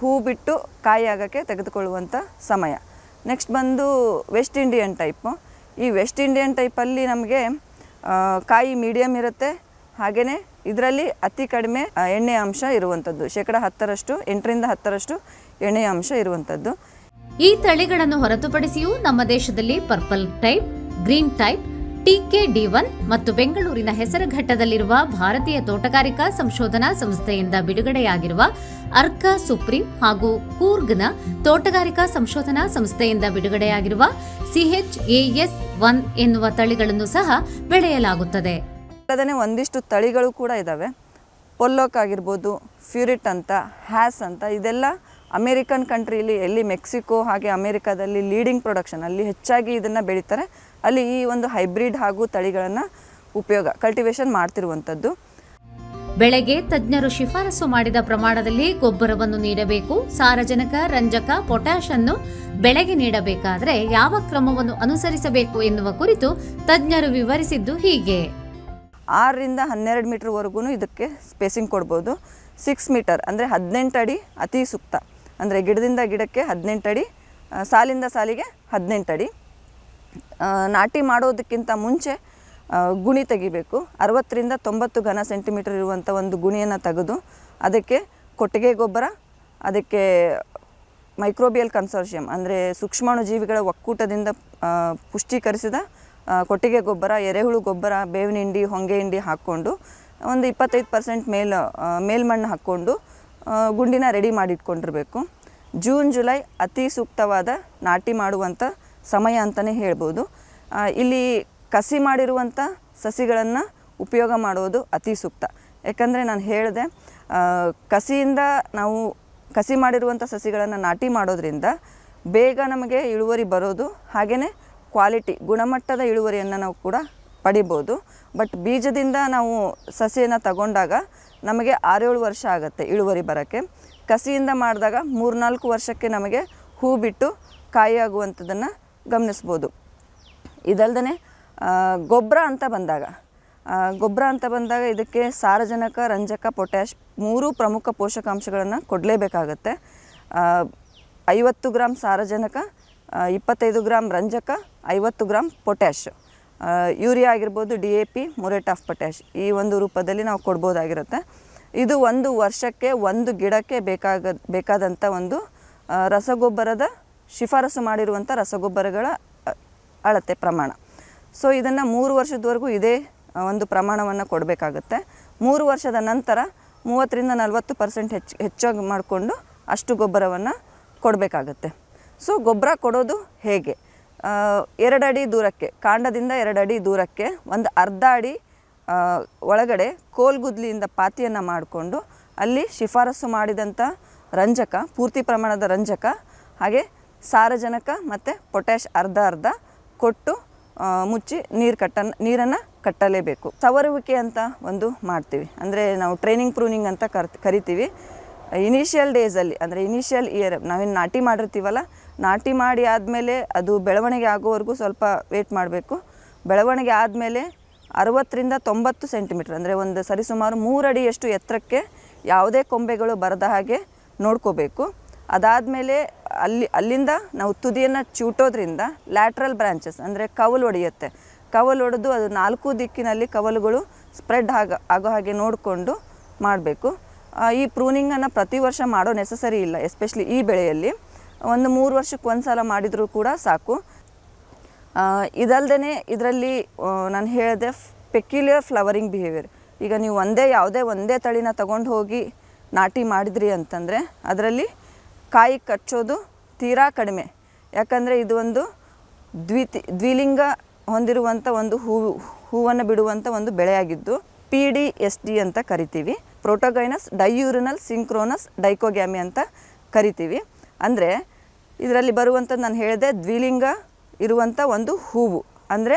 Speaker 11: ಹೂ ಬಿಟ್ಟು ಕಾಯಿ ಆಗೋಕ್ಕೆ ತೆಗೆದುಕೊಳ್ಳುವಂಥ ಸಮಯ. ನೆಕ್ಸ್ಟ್ ಬಂದು ವೆಸ್ಟ್ ಇಂಡಿಯನ್ ಟೈಪು ಈ ವೆಸ್ಟ್ ಇಂಡಿಯನ್ ಟೈಪಲ್ಲಿ ನಮಗೆ ಕಾಯಿ ಮೀಡಿಯಮ್ ಇರುತ್ತೆ. ಹಾಗೆಯೇ ಇದರಲ್ಲಿ ಅತಿ ಕಡಿಮೆ ಎಣ್ಣೆ ಅಂಶ ಇರುವಂಥದ್ದು. ಶೇಕಡ ಹತ್ತರಷ್ಟು, ಎಂಟರಿಂದ ಹತ್ತರಷ್ಟು ಎಣ್ಣೆಯ ಅಂಶ ಇರುವಂಥದ್ದು.
Speaker 1: ಈ ತಳಿಗಳನ್ನು ಹೊರತುಪಡಿಸಿಯೂ ನಮ್ಮ ದೇಶದಲ್ಲಿ purple type, green type T K D one ಮತ್ತು ಬೆಂಗಳೂರಿನ ಹೆಸರುಘಟ್ಟದಲ್ಲಿರುವ ಭಾರತೀಯ ತೋಟಗಾರಿಕಾ ಸಂಶೋಧನಾ ಸಂಸ್ಥೆಯಿಂದ ಬಿಡುಗಡೆಯಾಗಿರುವ ಅರ್ಕ ಸುಪ್ರೀಂ ಹಾಗೂ ಕೂರ್ಗ್ನ ತೋಟಗಾರಿಕಾ ಸಂಶೋಧನಾ ಸಂಸ್ಥೆಯಿಂದ ಬಿಡುಗಡೆಯಾಗಿರುವ ಸಿಎಚ್ಎಎಸ್ ಒನ್ ಎನ್ನುವ ತಳಿಗಳನ್ನು ಸಹ ಬೆಳೆಯಲಾಗುತ್ತದೆ.
Speaker 11: ಒಂದಿಷ್ಟು ತಳಿಗಳು ಕೂಡ ಇದ್ದಾವೆ ಪೊಲ್ಲೋಕ್ ಆಗಿರ್ಬೋದು, ಫ್ಯೂರಿಟ್ ಅಂತ, ಹ್ಯಾಸ್ ಅಂತ, ಇದೆಲ್ಲ ಅಮೇರಿಕನ್ ಕಂಟ್ರೀಲಿ ಎಲ್ಲಿ ಮೆಕ್ಸಿಕೋ ಹಾಗೆ ಅಮೇರಿಕಾದಲ್ಲಿ ಲೀಡಿಂಗ್ ಪ್ರೊಡಕ್ಷನ್ ಅಲ್ಲಿ ಹೆಚ್ಚಾಗಿ ಇದನ್ನು ಬೆಳೀತಾರೆ. ಅಲ್ಲಿ ಈ ಒಂದು ಹೈಬ್ರಿಡ್ ಹಾಗೂ ತಳಿಗಳನ್ನು ಉಪಯೋಗ ಕಲ್ಟಿವೇಷನ್ ಮಾಡ್ತಿರುವಂಥದ್ದು.
Speaker 1: ಬೆಳೆಗೆ ತಜ್ಞರು ಶಿಫಾರಸು ಮಾಡಿದ ಪ್ರಮಾಣದಲ್ಲಿ ಗೊಬ್ಬರವನ್ನು ನೀಡಬೇಕು. ಸಾರಜನಕ ರಂಜಕ ಪೊಟ್ಯಾಷ್ ಅನ್ನು ಬೆಳೆಗೆ ನೀಡಬೇಕಾದರೆ ಯಾವ ಕ್ರಮವನ್ನು ಅನುಸರಿಸಬೇಕು ಎನ್ನುವ ಕುರಿತು ತಜ್ಞರು ವಿವರಿಸಿದ್ದು ಹೀಗೆ.
Speaker 11: ಆರರಿಂದ ಹನ್ನೆರಡು ಮೀಟರ್ವರೆಗೂ ಇದಕ್ಕೆ ಸ್ಪೇಸಿಂಗ್ ಕೊಡ್ಬೋದು. ಸಿಕ್ಸ್ ಮೀಟರ್ ಅಂದರೆ ಹದಿನೆಂಟು ಅಡಿ ಅತಿ ಸೂಕ್ತ. ಅಂದರೆ ಗಿಡದಿಂದ ಗಿಡಕ್ಕೆ ಹದಿನೆಂಟು ಅಡಿ ಸಾಲಿಂದ ಸಾಲಿಗೆ ಹದಿನೆಂಟು ಅಡಿ. ನಾಟಿ ಮಾಡೋದಕ್ಕಿಂತ ಮುಂಚೆ ಗುಣಿ ತೆಗಿಬೇಕು. ಅರವತ್ತರಿಂದ ತೊಂಬತ್ತು ಘನ ಸೆಂಟಿಮೀಟರ್ ಇರುವಂಥ ಒಂದು ಗುಣಿಯನ್ನು ತೆಗೆದು ಅದಕ್ಕೆ ಕೊಟ್ಟಿಗೆ ಗೊಬ್ಬರ, ಅದಕ್ಕೆ ಮೈಕ್ರೋಬಿಯಲ್ ಕನ್ಸೋರ್ಷಿಯಂ, ಅಂದರೆ ಸೂಕ್ಷ್ಮಾಣು ಜೀವಿಗಳ ಒಕ್ಕೂಟದಿಂದ ಪುಷ್ಟೀಕರಿಸಿದ ಕೊಟ್ಟಿಗೆ ಗೊಬ್ಬರ, ಎರೆಹುಳು ಗೊಬ್ಬರ, ಬೇವಿನ ಹಿಂಡಿ, ಹೊಂಗೆ ಹಿಂಡಿ ಹಾಕ್ಕೊಂಡು ಒಂದು ಇಪ್ಪತ್ತೈದು ಪರ್ಸೆಂಟ್ ಮೇಲ್ ಮೇಲ್ಮಣ್ಣು ಹಾಕ್ಕೊಂಡು ಗುಂಡಿನ ರೆಡಿ ಮಾಡಿಟ್ಕೊಂಡಿರಬೇಕು. ಜೂನ್, ಜುಲೈ ಅತಿ ಸೂಕ್ತವಾದ ನಾಟಿ ಮಾಡುವಂಥ ಸಮಯ ಅಂತಲೇ ಹೇಳ್ಬೋದು. ಇಲ್ಲಿ ಕಸಿ ಮಾಡಿರುವಂಥ ಸಸಿಗಳನ್ನು ಉಪಯೋಗ ಮಾಡೋದು ಅತಿ ಸೂಕ್ತ. ಯಾಕಂದರೆ ನಾನು ಹೇಳಿದೆ ಕಸಿಯಿಂದ ನಾವು ಕಸಿ ಮಾಡಿರುವಂಥ ಸಸಿಗಳನ್ನು ನಾಟಿ ಮಾಡೋದ್ರಿಂದ ಬೇಗ ನಮಗೆ ಇಳುವರಿ ಬರೋದು ಹಾಗೆಯೇ ಕ್ವಾಲಿಟಿ, ಗುಣಮಟ್ಟದ ಇಳುವರಿಯನ್ನು ನಾವು ಕೂಡ ಪಡಿಬೋದು. ಬಟ್ ಬೀಜದಿಂದ ನಾವು ಸಸಿಯನ್ನು ತಗೊಂಡಾಗ ನಮಗೆ ಆರೇಳು ವರ್ಷ ಆಗುತ್ತೆ ಇಳುವರಿ ಬರೋಕ್ಕೆ. ಕಸಿಯಿಂದ ಮಾಡಿದಾಗ ಮೂರ್ನಾಲ್ಕು ವರ್ಷಕ್ಕೆ ನಮಗೆ ಹೂ ಬಿಟ್ಟು ಕಾಯಿಯಾಗುವಂಥದ್ದನ್ನು ಗಮನಿಸ್ಬೋದು. ಇದಲ್ದೇ ಗೊಬ್ಬರ ಅಂತ ಬಂದಾಗ ಗೊಬ್ಬರ ಅಂತ ಬಂದಾಗ ಇದಕ್ಕೆ ಸಾರಜನಕ, ರಂಜಕ ಪೊಟ್ಯಾಶ್ ಮೂರು ಪ್ರಮುಖ ಪೋಷಕಾಂಶಗಳನ್ನು ಕೊಡಲೇಬೇಕಾಗತ್ತೆ. ಐವತ್ತು ಗ್ರಾಮ್ ಸಾರಜನಕ ಇಪ್ಪತ್ತೈದು ಗ್ರಾಮ್ ರಂಜಕ, ಐವತ್ತು ಗ್ರಾಮ್ ಪೊಟ್ಯಾಶ್ ಯೂರಿಯಾ ಆಗಿರ್ಬೋದು D A P, muriate of potash ಈ ಒಂದು ರೂಪದಲ್ಲಿ ನಾವು ಕೊಡ್ಬೋದಾಗಿರುತ್ತೆ. ಇದು ಒಂದು ವರ್ಷಕ್ಕೆ ಒಂದು ಗಿಡಕ್ಕೆ ಬೇಕಾಗ, ಬೇಕಾದಂಥ ಒಂದು ರಸಗೊಬ್ಬರದ ಶಿಫಾರಸು ಮಾಡಿರುವಂಥ ರಸಗೊಬ್ಬರಗಳ ಅಳತೆ ಪ್ರಮಾಣ. ಸೊ, ಇದನ್ನು ಮೂರು ವರ್ಷದವರೆಗೂ ಇದೇ ಒಂದು ಪ್ರಮಾಣವನ್ನು ಕೊಡಬೇಕಾಗುತ್ತೆ. ಮೂರು ವರ್ಷದ ನಂತರ ಮೂವತ್ತರಿಂದ ನಲವತ್ತು ಪರ್ಸೆಂಟ್ ಹೆಚ್ಚು, ಹೆಚ್ಚಾಗಿ ಮಾಡಿಕೊಂಡು ಅಷ್ಟು ಗೊಬ್ಬರವನ್ನು ಕೊಡಬೇಕಾಗತ್ತೆ. ಸೊ, ಗೊಬ್ಬರ ಕೊಡೋದು ಹೇಗೆ? ಆ, ಎರಡು ಅಡಿ ದೂರಕ್ಕೆ ಕಾಂಡದಿಂದ ಎರಡು ಅಡಿ ದೂರಕ್ಕೆ ಒಂದು ಅರ್ಧ ಅಡಿ ಒಳಗಡೆ ಕೋಲ್ಗುದ್ಲಿಯಿಂದ ಪಾತಿಯನ್ನು ಮಾಡಿಕೊಂಡು ಅಲ್ಲಿ ಶಿಫಾರಸು ಮಾಡಿದಂಥ ರಂಜಕ ಪೂರ್ತಿ ಪ್ರಮಾಣದ ರಂಜಕ ಹಾಗೆ ಸಾರಜನಕ ಮತ್ತು ಪೊಟ್ಯಾಶ್ ಅರ್ಧ ಅರ್ಧ ಕೊಟ್ಟು ಮುಚ್ಚಿ ನೀರು ಕಟ್ಟ ನೀರನ್ನು ಕಟ್ಟಲೇಬೇಕು. ಸವರುವಿಕೆ ಅಂತ ಒಂದು ಮಾಡ್ತೀವಿ. ಅಂದರೆ ನಾವು ಟ್ರೈನಿಂಗ್ ಪ್ರೂನಿಂಗ್ ಅಂತ ಕರ್ ಕರಿತೀವಿ. ಇನಿಷಿಯಲ್ ಡೇಸಲ್ಲಿ ಅಂದರೆ ಇನಿಷಿಯಲ್ ಇಯರ್ ನಾವೇನು ನಾಟಿ ಮಾಡಿರ್ತೀವಲ್ಲ ನಾಟಿ ಮಾಡಿ ಆದಮೇಲೆ ಅದು ಬೆಳವಣಿಗೆ ಆಗೋವರೆಗೂ ಸ್ವಲ್ಪ ವೇಟ್ ಮಾಡಬೇಕು. ಬೆಳವಣಿಗೆ ಆದಮೇಲೆ ಅರವತ್ತರಿಂದ ತೊಂಬತ್ತು ಸೆಂಟಿಮೀಟ್ರ್ ಅಂದರೆ ಒಂದು ಸರಿಸುಮಾರು ಮೂರಡಿಯಷ್ಟು ಎತ್ತರಕ್ಕೆ ಯಾವುದೇ ಕೊಂಬೆಗಳು ಬರದ ಹಾಗೆ ನೋಡ್ಕೋಬೇಕು. ಅದಾದಮೇಲೆ ಅಲ್ಲಿ, ಅಲ್ಲಿಂದ ನಾವು ತುದಿಯನ್ನು ಚೂಟೋದ್ರಿಂದ ಲ್ಯಾಟ್ರಲ್ ಬ್ರಾಂಚಸ್ ಅಂದರೆ ಕವಲು ಒಡೆಯುತ್ತೆ. ಕವಲು ಒಡೆದು ಅದು ನಾಲ್ಕು ದಿಕ್ಕಿನಲ್ಲಿ ಕವಲುಗಳು ಸ್ಪ್ರೆಡ್ ಆಗ, ಆಗೋ ಹಾಗೆ ನೋಡಿಕೊಂಡು ಮಾಡಬೇಕು. ಈ ಪ್ರೂನಿಂಗನ್ನು ಪ್ರತಿ ವರ್ಷ ಮಾಡೋ ನೆಸಸರಿ ಇಲ್ಲ ಎಸ್ಪೆಷಲಿ ಈ ಬೆಳೆಯಲ್ಲಿ. ಒಂದು ಮೂರು ವರ್ಷಕ್ಕೆ ಒಂದು ಸಲ ಮಾಡಿದರೂ ಕೂಡ ಸಾಕು. ಇದಲ್ಲದೇ ಇದರಲ್ಲಿ ನಾನು ಹೇಳಿದೆ ಪೆಕ್ಯುಲಿಯರ್ ಫ್ಲವರಿಂಗ್ ಬಿಹೇವಿಯರ್ ಈಗ ನೀವು ಒಂದೇ, ಯಾವುದೇ ಒಂದೇ ತಳಿನ ತಗೊಂಡು ಹೋಗಿ ನಾಟಿ ಮಾಡಿದ್ರಿ ಅಂತಂದರೆ ಅದರಲ್ಲಿ ಕಾಯಿ ಕಚ್ಚೋದು ತೀರಾ ಕಡಿಮೆ. ಯಾಕಂದರೆ ಇದು ಒಂದು ದ್ವಿತಿ, ದ್ವಿಲಿಂಗ ಹೊಂದಿರುವಂಥ ಒಂದು ಹೂವು ಹೂವನ್ನು ಬಿಡುವಂಥ ಒಂದು ಬೆಳೆಯಾಗಿದ್ದು ಪಿ ಡಿ ಎಸ್ ಡಿ ಅಂತ ಕರಿತೀವಿ. ಪ್ರೋಟೋಗೈನಸ್ ಡೈಯೂರಿನಲ್ ಸಿಂಕ್ರೋನಸ್ ಡೈಕೋಗ್ಯಾಮಿ ಅಂತ ಕರಿತೀವಿ. ಅಂದರೆ ಇದರಲ್ಲಿ ಬರುವಂಥದ್ದು ನಾನು ಹೇಳಿದೆ, ದ್ವಿಲಿಂಗ ಇರುವಂಥ ಒಂದು ಹೂವು. ಅಂದರೆ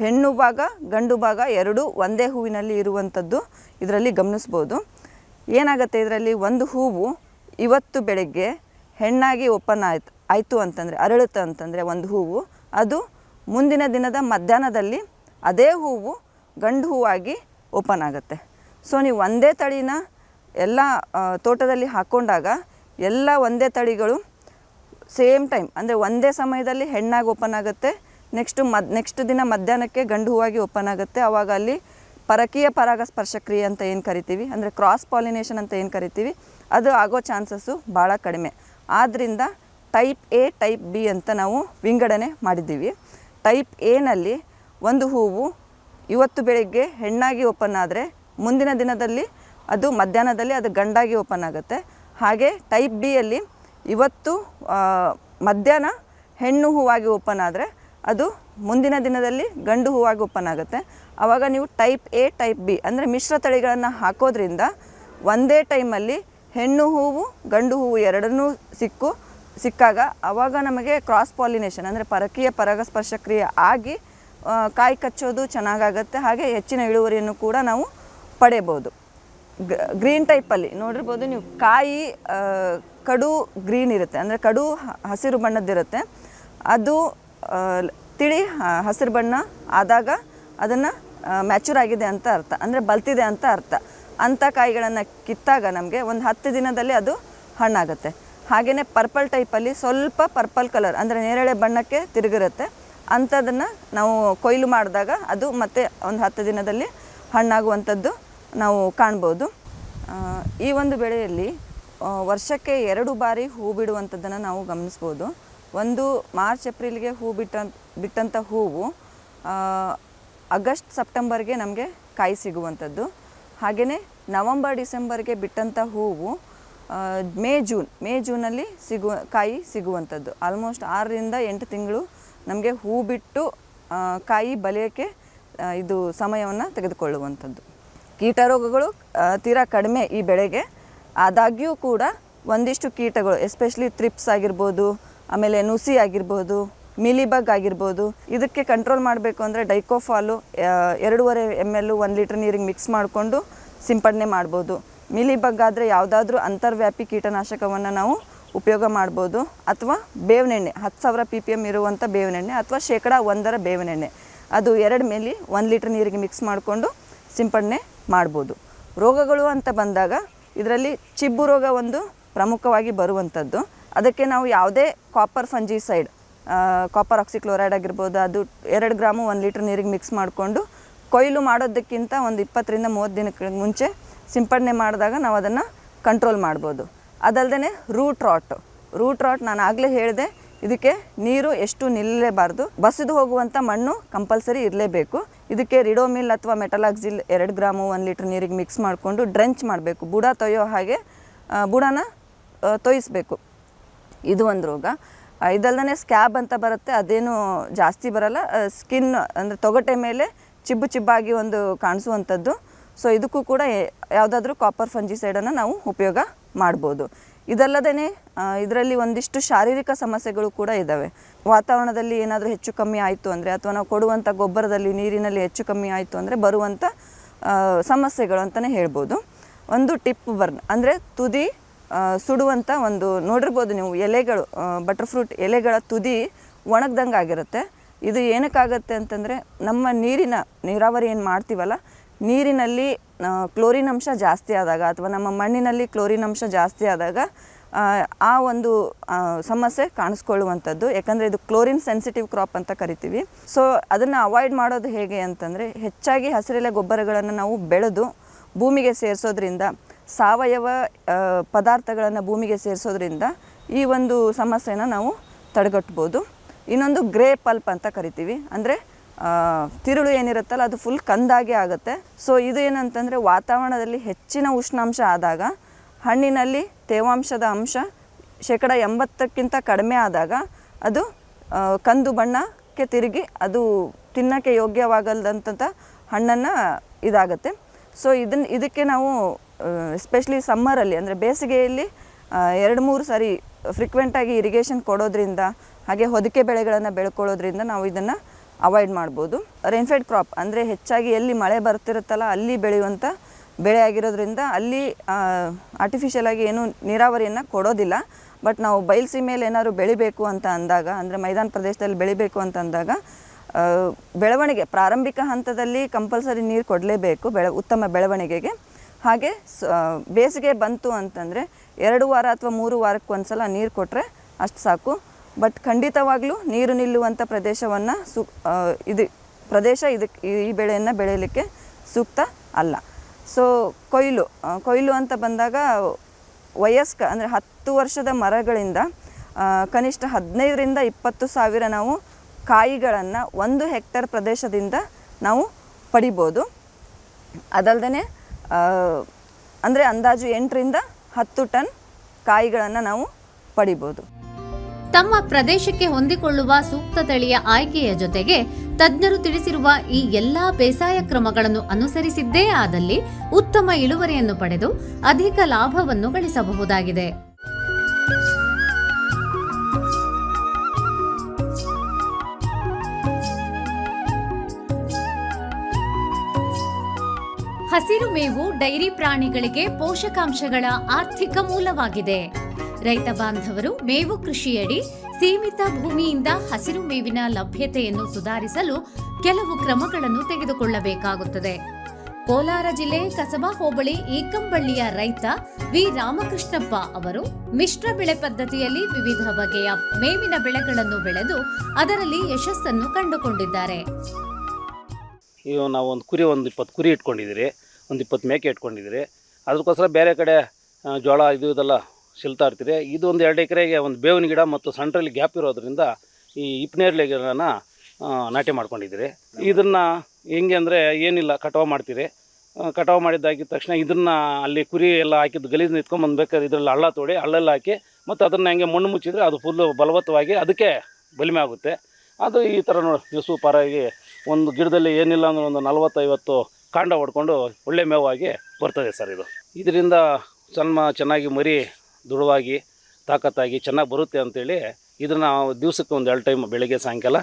Speaker 11: ಹೆಣ್ಣು ಭಾಗ, ಗಂಡು ಭಾಗ ಎರಡೂ ಒಂದೇ ಹೂವಿನಲ್ಲಿ ಇರುವಂಥದ್ದು ಇದರಲ್ಲಿ ಗಮನಿಸ್ಬೋದು. ಏನಾಗುತ್ತೆ ಇದರಲ್ಲಿ? ಒಂದು ಹೂವು ಇವತ್ತು ಬೆಳಗ್ಗೆ ಹೆಣ್ಣಾಗಿ ಓಪನ್ ಆಯ್ತು ಆಯಿತು ಅಂತಂದರೆ, ಅರಳುತ್ತೆ ಅಂತಂದರೆ ಒಂದು ಹೂವು. ಅದು ಮುಂದಿನ ದಿನದ ಮಧ್ಯಾಹ್ನದಲ್ಲಿ ಅದೇ ಹೂವು ಗಂಡು ಹೂವಾಗಿ ಓಪನ್ ಆಗುತ್ತೆ. ಸೊ, ನೀವು ಒಂದೇ ತಳಿನ ಎಲ್ಲ ತೋಟದಲ್ಲಿ ಹಾಕ್ಕೊಂಡಾಗ ಎಲ್ಲ ಒಂದೇ ತಳಿಗಳು ಸೇಮ್ ಟೈಮ್, ಅಂದರೆ ಒಂದೇ ಸಮಯದಲ್ಲಿ ಹೆಣ್ಣಾಗಿ ಓಪನ್ ಆಗುತ್ತೆ, ನೆಕ್ಸ್ಟು ಮದ್, ನೆಕ್ಸ್ಟ್ ದಿನ ಮಧ್ಯಾಹ್ನಕ್ಕೆ ಗಂಡು ಹೂವಾಗಿ ಓಪನ್ ಆಗುತ್ತೆ ಆವಾಗ ಅಲ್ಲಿ ಪರಕೀಯ ಪರಾಗಸ್ಪರ್ಶ ಕ್ರಿಯೆ ಅಂತ ಏನು ಕರಿತೀವಿ, ಅಂದರೆ ಕ್ರಾಸ್ ಪಾಲಿನೇಷನ್ ಅಂತ ಏನು ಕರಿತೀವಿ, ಅದು ಆಗೋ ಚಾನ್ಸಸ್ಸು ಭಾಳ ಕಡಿಮೆ. ಆದ್ದರಿಂದ ಟೈಪ್ ಎ ಟೈಪ್ ಬಿ ಅಂತ ನಾವು ವಿಂಗಡಣೆ ಮಾಡಿದ್ದೀವಿ. ಟೈಪ್ ಎನಲ್ಲಿ ಒಂದು ಹೂವು ಇವತ್ತು ಬೆಳಿಗ್ಗೆ ಹೆಣ್ಣಾಗಿ ಓಪನ್ ಆದರೆ ಮುಂದಿನ ದಿನದಲ್ಲಿ ಅದು ಮಧ್ಯಾಹ್ನದಲ್ಲಿ ಅದು ಗಂಡಾಗಿ ಓಪನ್ ಆಗುತ್ತೆ. ಹಾಗೆ ಟೈಪ್ ಬಿಯಲ್ಲಿ ಇವತ್ತು ಮಧ್ಯಾಹ್ನ ಹೆಣ್ಣು ಹೂವಾಗಿ ಓಪನ್ ಆದರೆ ಅದು ಮುಂದಿನ ದಿನದಲ್ಲಿ ಗಂಡು ಹೂವಾಗಿ ಓಪನ್ ಆಗುತ್ತೆ. ಆವಾಗ ನೀವು ಟೈಪ್ ಎ ಟೈಪ್ ಬಿ ಅಂದರೆ ಮಿಶ್ರ ತಳಿಗಳನ್ನು ಹಾಕೋದ್ರಿಂದ ಒಂದೇ ಟೈಮಲ್ಲಿ ಹೆಣ್ಣು ಹೂವು, ಗಂಡು ಹೂವು ಎರಡನ್ನೂ ಸಿಕ್ಕು, ಸಿಕ್ಕಾಗ ಆವಾಗ ನಮಗೆ ಕ್ರಾಸ್ ಪಾಲಿನೇಷನ್ ಅಂದರೆ ಪರಕೀಯ ಪರಾಗಸ್ಪರ್ಶ ಕ್ರಿಯೆ ಆಗಿ ಕಾಯಿ ಕಚ್ಚೋದು ಚೆನ್ನಾಗಾಗತ್ತೆ. ಹಾಗೆ ಹೆಚ್ಚಿನ ಇಳುವರಿಯನ್ನು ಕೂಡ ನಾವು ಪಡೆಯಬಹುದು. ಗ್ರೀನ್ ಟೈಪಲ್ಲಿ ನೋಡಿರ್ಬೋದು ನೀವು ಕಾಯಿ ಕಡು ಗ್ರೀನ್ ಇರುತ್ತೆ. ಅಂದರೆ ಕಡು ಹಸಿರು ಬಣ್ಣದ್ದಿರುತ್ತೆ. ಅದು ತಿಳಿ ಹಸಿರು ಬಣ್ಣ ಆದಾಗ ಅದನ್ನು ಮ್ಯಾಚೂರ್ ಆಗಿದೆ ಅಂತ ಅರ್ಥ. ಅಂದರೆ ಬಲ್ತಿದೆ ಅಂತ ಅರ್ಥ. ಅಂಥ ಕಾಯಿಗಳನ್ನು ಕಿತ್ತಾಗ ನಮಗೆ ಒಂದು ಹತ್ತು ದಿನದಲ್ಲಿ ಅದು ಹಣ್ಣಾಗುತ್ತೆ. ಹಾಗೆಯೇ ಪರ್ಪಲ್ ಟೈಪಲ್ಲಿ ಸ್ವಲ್ಪ ಪರ್ಪಲ್ ಕಲರ್ ಅಂದರೆ ನೇರಳೆ ಬಣ್ಣಕ್ಕೆ ತಿರುಗಿರುತ್ತೆ. ಅಂಥದನ್ನು ನಾವು ಕೊಯ್ಲು ಮಾಡಿದಾಗ ಅದು ಮತ್ತೆ ಒಂದು ಹತ್ತು ದಿನದಲ್ಲಿ ಹಣ್ಣಾಗುವಂಥದ್ದು ನಾವು ಕಾಣ್ಬೋದು. ಈ ಒಂದು ಬೆಳೆಯಲ್ಲಿ ವರ್ಷಕ್ಕೆ ಎರಡು ಬಾರಿ ಹೂ ಬಿಡುವಂಥದ್ದನ್ನು ನಾವು ಗಮನಿಸ್ಬೋದು. ಒಂದು ಮಾರ್ಚ್, ಏಪ್ರಿಲ್ಗೆ ಹೂ ಬಿಟ್ಟ ಬಿಟ್ಟಂಥ ಹೂವು ಆಗಸ್ಟ್, ಸೆಪ್ಟೆಂಬರ್ಗೆ ನಮಗೆ ಕಾಯಿ ಸಿಗುವಂಥದ್ದು. ಹಾಗೆಯೇ ನವಂಬರ್, ಡಿಸೆಂಬರ್ಗೆ ಬಿಟ್ಟಂಥ ಹೂವು ಮೇ, ಜೂನ್, ಮೇ ಜೂನಲ್ಲಿ ಸಿಗುವ ಕಾಯಿ ಸಿಗುವಂಥದ್ದು. ಆಲ್ಮೋಸ್ಟ್ ಆರರಿಂದ ಎಂಟು ತಿಂಗಳು ನಮಗೆ ಹೂ ಬಿಟ್ಟು ಕಾಯಿ ಬಲಿಯೋಕ್ಕೆ ಇದು ಸಮಯವನ್ನು ತೆಗೆದುಕೊಳ್ಳುವಂಥದ್ದು. ಕೀಟರೋಗಗಳು ರೋಗಗಳು ತೀರಾ ಕಡಿಮೆ ಈ ಬೆಳೆಗೆ. ಆದಾಗ್ಯೂ ಕೂಡ ಒಂದಿಷ್ಟು ಕೀಟಗಳು ಎಸ್ಪೆಷಲಿ ತ್ರಿಪ್ಸ್ ಆಗಿರ್ಬೋದು, ಆಮೇಲೆ ನುಸಿ ಆಗಿರ್ಬೋದು, ಮಿಲಿಬಗ್ ಆಗಿರ್ಬೋದು, ಇದಕ್ಕೆ ಕಂಟ್ರೋಲ್ ಮಾಡಬೇಕು ಅಂದರೆ ಡೈಕೋಫಾಲು ಎರಡೂವರೆ ಎಂ ಎಲ್ ಒಂದು ಲೀಟ್ರ್ ನೀರಿಗೆ ಮಿಕ್ಸ್ ಮಾಡಿಕೊಂಡು ಸಿಂಪಡಣೆ ಮಾಡ್ಬೋದು. ಮಿಲಿಬಗ್ ಆದರೆ ಯಾವುದಾದ್ರೂ ಅಂತರ್ವ್ಯಾಪಿ ಕೀಟನಾಶಕವನ್ನು ನಾವು ಉಪಯೋಗ ಮಾಡ್ಬೋದು. ಅಥವಾ ಬೇವಿನೆಣ್ಣೆ, ಹತ್ತು ಸಾವಿರ ಪಿ ಪಿ ಎಂ ಇರುವಂಥ ಬೇವಿನೆಣ್ಣೆ, ಅಥವಾ ಶೇಕಡ ಒಂದರ ಬೇವಿನೆಣ್ಣೆ. ಅದು ಎರಡು ಮಿಲಿ ಒಂದು ಲೀಟ್ರ್ ನೀರಿಗೆ ಮಿಕ್ಸ್ ಮಾಡಿಕೊಂಡು ಸಿಂಪಡಣೆ ಮಾಡ್ಬೋದು. ರೋಗಗಳು ಅಂತ ಬಂದಾಗ ಇದರಲ್ಲಿ ಚಿಬ್ಬು ರೋಗ ಒಂದು ಪ್ರಮುಖವಾಗಿ ಬರುವಂಥದ್ದು. ಅದಕ್ಕೆ ನಾವು ಯಾವುದೇ ಕಾಪರ್ ಫಂಜಿಸೈಡ್ ಕಾಪರ್ ಆಕ್ಸಿಕ್ಲೋರೈಡ್ ಆಗಿರ್ಬೋದು, ಅದು ಎರಡು ಗ್ರಾಮು ಒಂದು ಲೀಟ್ರ್ ನೀರಿಗೆ ಮಿಕ್ಸ್ ಮಾಡಿಕೊಂಡು ಕೊಯ್ಲು ಮಾಡೋದಕ್ಕಿಂತ ಒಂದು ಇಪ್ಪತ್ತರಿಂದ ಮೂವತ್ತು ದಿನಕ್ಕೆ ಮುಂಚೆ ಸಿಂಪಡಣೆ ಮಾಡಿದಾಗ ನಾವು ಅದನ್ನು ಕಂಟ್ರೋಲ್ ಮಾಡ್ಬೋದು. ಅದಲ್ಲದೆ ರೂಟ್ ರಾಟ್ ರೂಟ್ ರಾಟ್ ನಾನು ಆಗಲೇ ಹೇಳಿದೆ ಇದಕ್ಕೆ ನೀರು ಎಷ್ಟು ನಿಲ್ಲಲೇಬಾರ್ದು. ಬಸಿದು ಹೋಗುವಂಥ ಮಣ್ಣು ಕಂಪಲ್ಸರಿ ಇರಲೇಬೇಕು. ಇದಕ್ಕೆ ರಿಡೋಮಿಲ್ ಅಥವಾ ಮೆಟಲಾಕ್ಸಿಲ್ ಎರಡು ಗ್ರಾಮು, ಒಂದು ಲೀಟ್ರ್ ನೀರಿಗೆ ಮಿಕ್ಸ್ ಮಾಡಿಕೊಂಡು ಡ್ರೆಂಚ್ ಮಾಡಬೇಕು. ಬುಡ ತೊಯ್ಯೋ ಹಾಗೆ ಬುಡನ ತೊಯಿಸ್ಬೇಕು. ಇದು ಒಂದು ರೋಗ. ಇದಲ್ಲದೆ ಸ್ಕ್ಯಾಬ್ ಅಂತ ಬರುತ್ತೆ. ಅದೇನು ಜಾಸ್ತಿ ಬರಲ್ಲ. ಸ್ಕಿನ್ ಅಂದರೆ ತೊಗಟೆ ಮೇಲೆ ಚಿಬ್ಬು ಚಿಬ್ಬಾಗಿ ಒಂದು ಕಾಣಿಸುವಂಥದ್ದು. ಸೊ ಇದಕ್ಕೂ ಕೂಡ ಯಾವುದಾದ್ರೂ ಕಾಪರ್ ಫಂಜಿಸೈಡನ್ನು ನಾವು ಉಪಯೋಗ ಮಾಡ್ಬೋದು. ಇದಲ್ಲದೇ ಇದರಲ್ಲಿ ಒಂದಿಷ್ಟು ಶಾರೀರಿಕ ಸಮಸ್ಯೆಗಳು ಕೂಡ ಇದ್ದಾವೆ ವಾತಾವರಣದಲ್ಲಿ ಏನಾದರೂ ಹೆಚ್ಚು ಕಮ್ಮಿ ಆಯಿತು ಅಂದರೆ ಅಥವಾ ನಾವು ಕೊಡುವಂಥ ಗೊಬ್ಬರದಲ್ಲಿ ನೀರಿನಲ್ಲಿ ಹೆಚ್ಚು ಕಮ್ಮಿ ಆಯಿತು ಅಂದರೆ ಬರುವಂಥ ಸಮಸ್ಯೆಗಳು ಅಂತಲೇ ಹೇಳ್ಬೋದು. ಒಂದು ಟಿಪ್ ಬರ್ನ್, ಅಂದರೆ ತುದಿ ಸುಡುವಂಥ ಒಂದು, ನೋಡಿರ್ಬೋದು ನೀವು ಎಲೆಗಳು ಬಟರ್ ಫ್ರೂಟ್ ಎಲೆಗಳ ತುದಿ ಒಣಗ್ದಂಗೆ ಆಗಿರುತ್ತೆ ಇದು ಏನಕ್ಕಾಗತ್ತೆ ಅಂತಂದರೆ ನಮ್ಮ ನೀರಿನ ನೀರಾವರಿ ಏನು ಮಾಡ್ತೀವಲ್ಲ ನೀರಿನಲ್ಲಿ ಕ್ಲೋರಿನ್ ಅಂಶ ಜಾಸ್ತಿ ಆದಾಗ ಅಥವಾ ನಮ್ಮ ಮಣ್ಣಿನಲ್ಲಿ ಕ್ಲೋರಿನ್ ಅಂಶ ಜಾಸ್ತಿ ಆದಾಗ ಆ, ಒಂದು ಸಮಸ್ಯೆ ಕಾಣಿಸ್ಕೊಳ್ಳುವಂಥದ್ದು. ಯಾಕಂದರೆ ಇದು ಕ್ಲೋರಿನ್ ಸೆನ್ಸಿಟಿವ್ ಕ್ರಾಪ್ ಅಂತ ಕರಿತೀವಿ. ಸೊ ಅದನ್ನು ಅವಾಯ್ಡ್ ಮಾಡೋದು ಹೇಗೆ ಅಂತಂದರೆ ಹೆಚ್ಚಾಗಿ ಹಸಿರೆಲೆ ಗೊಬ್ಬರಗಳನ್ನು ನಾವು ಬೆಳೆದು ಭೂಮಿಗೆ ಸೇರಿಸೋದ್ರಿಂದ ಸಾವಯವ ಪದಾರ್ಥಗಳನ್ನು ಭೂಮಿಗೆ ಸೇರಿಸೋದ್ರಿಂದ ಈ ಒಂದು ಸಮಸ್ಯೆನ ನಾವು ತಡೆಗಟ್ಬೋದು. ಇನ್ನೊಂದು ಗ್ರೇ ಪಲ್ಪ್ ಅಂತ ಕರಿತೀವಿ. ಅಂದರೆ ತಿರುಳು ಏನಿರುತ್ತಲ್ಲ, ಅದು ಫುಲ್ ಕಂದಾಗೆ ಆಗುತ್ತೆ. ಸೊ ಇದು ಏನಂತಂದರೆ ವಾತಾವರಣದಲ್ಲಿ ಹೆಚ್ಚಿನ ಉಷ್ಣಾಂಶ ಆದಾಗ, ಹಣ್ಣಿನಲ್ಲಿ ತೇವಾಂಶದ ಅಂಶ ಶೇಕಡ ಎಂಬತ್ತಕ್ಕಿಂತ ಕಡಿಮೆ ಆದಾಗ, ಅದು ಕಂದು ಬಣ್ಣಕ್ಕೆ ತಿರುಗಿ ಅದು ತಿನ್ನೋಕ್ಕೆ ಯೋಗ್ಯವಾಗಲ್ದಂಥ ಹಣ್ಣನ್ನು ಇದಾಗುತ್ತೆ. ಸೊ ಇದನ್ನು ಇದಕ್ಕೆ ನಾವು ಎಸ್ಪೆಷಲಿ ಸಮ್ಮರಲ್ಲಿ ಅಂದರೆ ಬೇಸಿಗೆಯಲ್ಲಿ ಎರಡು ಮೂರು ಸಾರಿ ಫ್ರಿಕ್ವೆಂಟಾಗಿ ಇರಿಗೇಷನ್ ಕೊಡೋದ್ರಿಂದ, ಹಾಗೆ ಹೊದಿಕೆ ಬೆಳೆಗಳನ್ನು ಬೆಳ್ಕೊಳ್ಳೋದ್ರಿಂದ ನಾವು ಇದನ್ನು ಅವಾಯ್ಡ್ ಮಾಡ್ಬೋದು. ರೈನ್ಫೆಡ್ ಕ್ರಾಪ್ ಅಂದರೆ ಹೆಚ್ಚಾಗಿ ಎಲ್ಲಿ ಮಳೆ ಬರ್ತಿರುತ್ತಲ್ಲ, ಅಲ್ಲಿ ಬೆಳೆಯುವಂಥ ಬೆಳೆ ಆಗಿರೋದ್ರಿಂದ ಅಲ್ಲಿ ಆರ್ಟಿಫಿಷಿಯಲ್ ಆಗಿ ಏನು ನೀರಾವರಿಯನ್ನು ಕೊಡೋದಿಲ್ಲ. ಬಟ್ ನಾವು ಬಯಲುಸೀಮೆಯಲ್ಲಿ ಏನಾದ್ರು ಬೆಳಿಬೇಕು ಅಂತ ಅಂದಾಗ, ಅಂದರೆ ಮೈದಾನ ಪ್ರದೇಶದಲ್ಲಿ ಬೆಳಿಬೇಕು ಅಂತ ಅಂದಾಗ ಬೆಳವಣಿಗೆ, ಪ್ರಾರಂಭಿಕ ಹಂತದಲ್ಲಿ ಕಂಪಲ್ಸರಿ ನೀರು ಕೊಡಲೇಬೇಕು, ಬೆಳೆ, ಉತ್ತಮ ಬೆಳವಣಿಗೆಗೆ. ಹಾಗೆ ಬೇಸಿಗೆ ಬಂತು ಅಂತಂದರೆ ಎರಡು ವಾರ ಅಥವಾ ಮೂರು ವಾರಕ್ಕೆ ಒಂದು ಸಲ ನೀರು ಕೊಟ್ಟರೆ ಅಷ್ಟು ಸಾಕು. ಬಟ್ ಖಂಡಿತವಾಗ್ಲೂ ನೀರು ನಿಲ್ಲುವಂಥ ಪ್ರದೇಶವನ್ನು ಸು ಇದು ಪ್ರದೇಶ ಇದಕ್ಕೆ ಈ ಬೆಳೆಯನ್ನು ಬೆಳೆಯಲಿಕ್ಕೆ ಸೂಕ್ತ ಅಲ್ಲ. ಸೊ ಕೊಯ್ಲು ಕೊಯ್ಲು ಅಂತ ಬಂದಾಗ ವಯಸ್ಕ ಅಂದರೆ ಹತ್ತು ವರ್ಷದ ಮರಗಳಿಂದ ಕನಿಷ್ಠ ಹದಿನೈದರಿಂದ ಇಪ್ಪತ್ತು ಸಾವಿರ ನಾವು ಕಾಯಿಗಳನ್ನು ಒಂದು ಹೆಕ್ಟರ್ ಪ್ರದೇಶದಿಂದ ನಾವು ಪಡಿಬೋದು. ಅದಲ್ಲದೆ ಅಂದರೆ ಅಂದಾಜು ಎಂಟರಿಂದ ಹತ್ತು ಟನ್ ಕಾಯಿಗಳನ್ನು ನಾವು ಪಡಿಬೋದು.
Speaker 1: ತಮ್ಮ ಪ್ರದೇಶಕ್ಕೆ ಹೊಂದಿಕೊಳ್ಳುವ ಸೂಕ್ತ ತಳಿಯ ಆಯ್ಕೆಯ ಜೊತೆಗೆ ತಜ್ಞರು ತಿಳಿಸಿರುವ ಈ ಎಲ್ಲಾ ಬೇಸಾಯ ಕ್ರಮಗಳನ್ನು ಅನುಸರಿಸಿದ್ದೇ ಆದಲ್ಲಿ ಉತ್ತಮ ಇಳುವರಿಯನ್ನು ಪಡೆದು ಅಧಿಕ ಲಾಭವನ್ನು ಗಳಿಸಬಹುದಾಗಿದೆ. ಹಸಿರು ಮೇವು ಡೈರಿ ಪ್ರಾಣಿಗಳಿಗೆ ಪೋಷಕಾಂಶಗಳ ಆರ್ಥಿಕ ಮೂಲವಾಗಿದೆ. ರೈತ ಬಾಂಧವರು ಮೇವು ಕೃಷಿಯಡಿ ಸೀಮಿತ ಭೂಮಿಯಿಂದ ಹಸಿರು ಮೇವಿನ ಲಭ್ಯತೆಯನ್ನು ಸುಧಾರಿಸಲು ಕೆಲವು ಕ್ರಮಗಳನ್ನು ತೆಗೆದುಕೊಳ್ಳಬೇಕಾಗುತ್ತದೆ. ಕೋಲಾರ ಜಿಲ್ಲೆ ಕಸಬಾ ಹೋಬಳಿ ಏಕಂಬಳ್ಳಿಯ ರೈತ ವಿ. ರಾಮಕೃಷ್ಣಪ್ಪ ಅವರು ಮಿಶ್ರ ಬೆಳೆ ಪದ್ಧತಿಯಲ್ಲಿ ವಿವಿಧ ಬಗೆಯ ಮೇವಿನ ಬೆಳೆಗಳನ್ನು ಬೆಳೆದು ಅದರಲ್ಲಿ ಯಶಸ್ಸನ್ನು ಕಂಡುಕೊಂಡಿದ್ದಾರೆ.
Speaker 12: ನಾವು ಒಂದು ಕುರಿ ಒಂದು ಇಪ್ಪತ್ತು ಕುರಿ ಇಟ್ಕೊಂಡಿದ್ದೀರಿ, ಒಂದು ಇಪ್ಪತ್ತು ಮೇಕೆ ಇಟ್ಕೊಂಡಿದ್ದೀರಿ. ಅದಕ್ಕೋಸ್ಕರ ಬೇರೆ ಕಡೆ ಜೋಳ ಇದು ಇದೆಲ್ಲ ಚೆಲ್ತಾ ಇರ್ತೀರಿ. ಇದು ಒಂದು ಎರಡು ಎಕರೆಗೆ ಒಂದು ಬೇವಿನ ಗಿಡ ಮತ್ತು ಸೆಂಟ್ರಲ್ಲಿ ಗ್ಯಾಪ್ ಇರೋದ್ರಿಂದ ಈ ಇಪ್ನೇರ್ಲೆ ಗಿಡನ ನಾಟಿ ಮಾಡ್ಕೊಂಡಿದ್ದೀರಿ. ಇದನ್ನು ಹೆಂಗೆ ಅಂದರೆ ಏನಿಲ್ಲ, ಕಟಾವು ಮಾಡ್ತೀರಿ. ಕಟಾವು ಮಾಡಿದ್ದಾಗಿದ ತಕ್ಷಣ ಇದನ್ನು ಅಲ್ಲಿ ಕುರಿ ಎಲ್ಲ ಹಾಕಿದ್ದು ಗಲೀಜು ನಿಂತ್ಕೊಂಬಂದ್ಬೇಕಾದ್ರೆ ಇದರಲ್ಲಿ ಹಳ್ಳ ತೋಡಿ ಹಳ್ಳೆಲ್ಲ ಹಾಕಿ ಮತ್ತು ಅದನ್ನು ಹೆಂಗೆ ಮಣ್ಣು ಮುಚ್ಚಿದರೆ ಅದು ಫುಲ್ಲು ಬಲವತ್ತವಾಗಿ ಅದಕ್ಕೆ ಬಲಿಮೆ ಆಗುತ್ತೆ. ಅದು ಈ ಥರ ನೋಡಿ ಸೂಪರಾಗಿ ಒಂದು ಗಿಡದಲ್ಲಿ ಏನಿಲ್ಲ ಅಂದ್ರೆ ಒಂದು ನಲ್ವತ್ತೈವತ್ತು ಕಾಂಡ ಹೊಡ್ಕೊಂಡು ಒಳ್ಳೆ ಮೇವಾಗಿ ಬರ್ತದೆ ಸರ್ ಇದು. ಇದರಿಂದ ಸಣ್ಣ ಚೆನ್ನಾಗಿ ಮರಿ ದೃಢವಾಗಿ ತಾಕತ್ತಾಗಿ ಚೆನ್ನಾಗಿ ಬರುತ್ತೆ ಅಂತೇಳಿ ಇದನ್ನು ದಿವಸಕ್ಕೆ ಒಂದು ಎರಡು ಟೈಮ್ ಬೆಳಗ್ಗೆ ಸಾಯಂಕಾಲ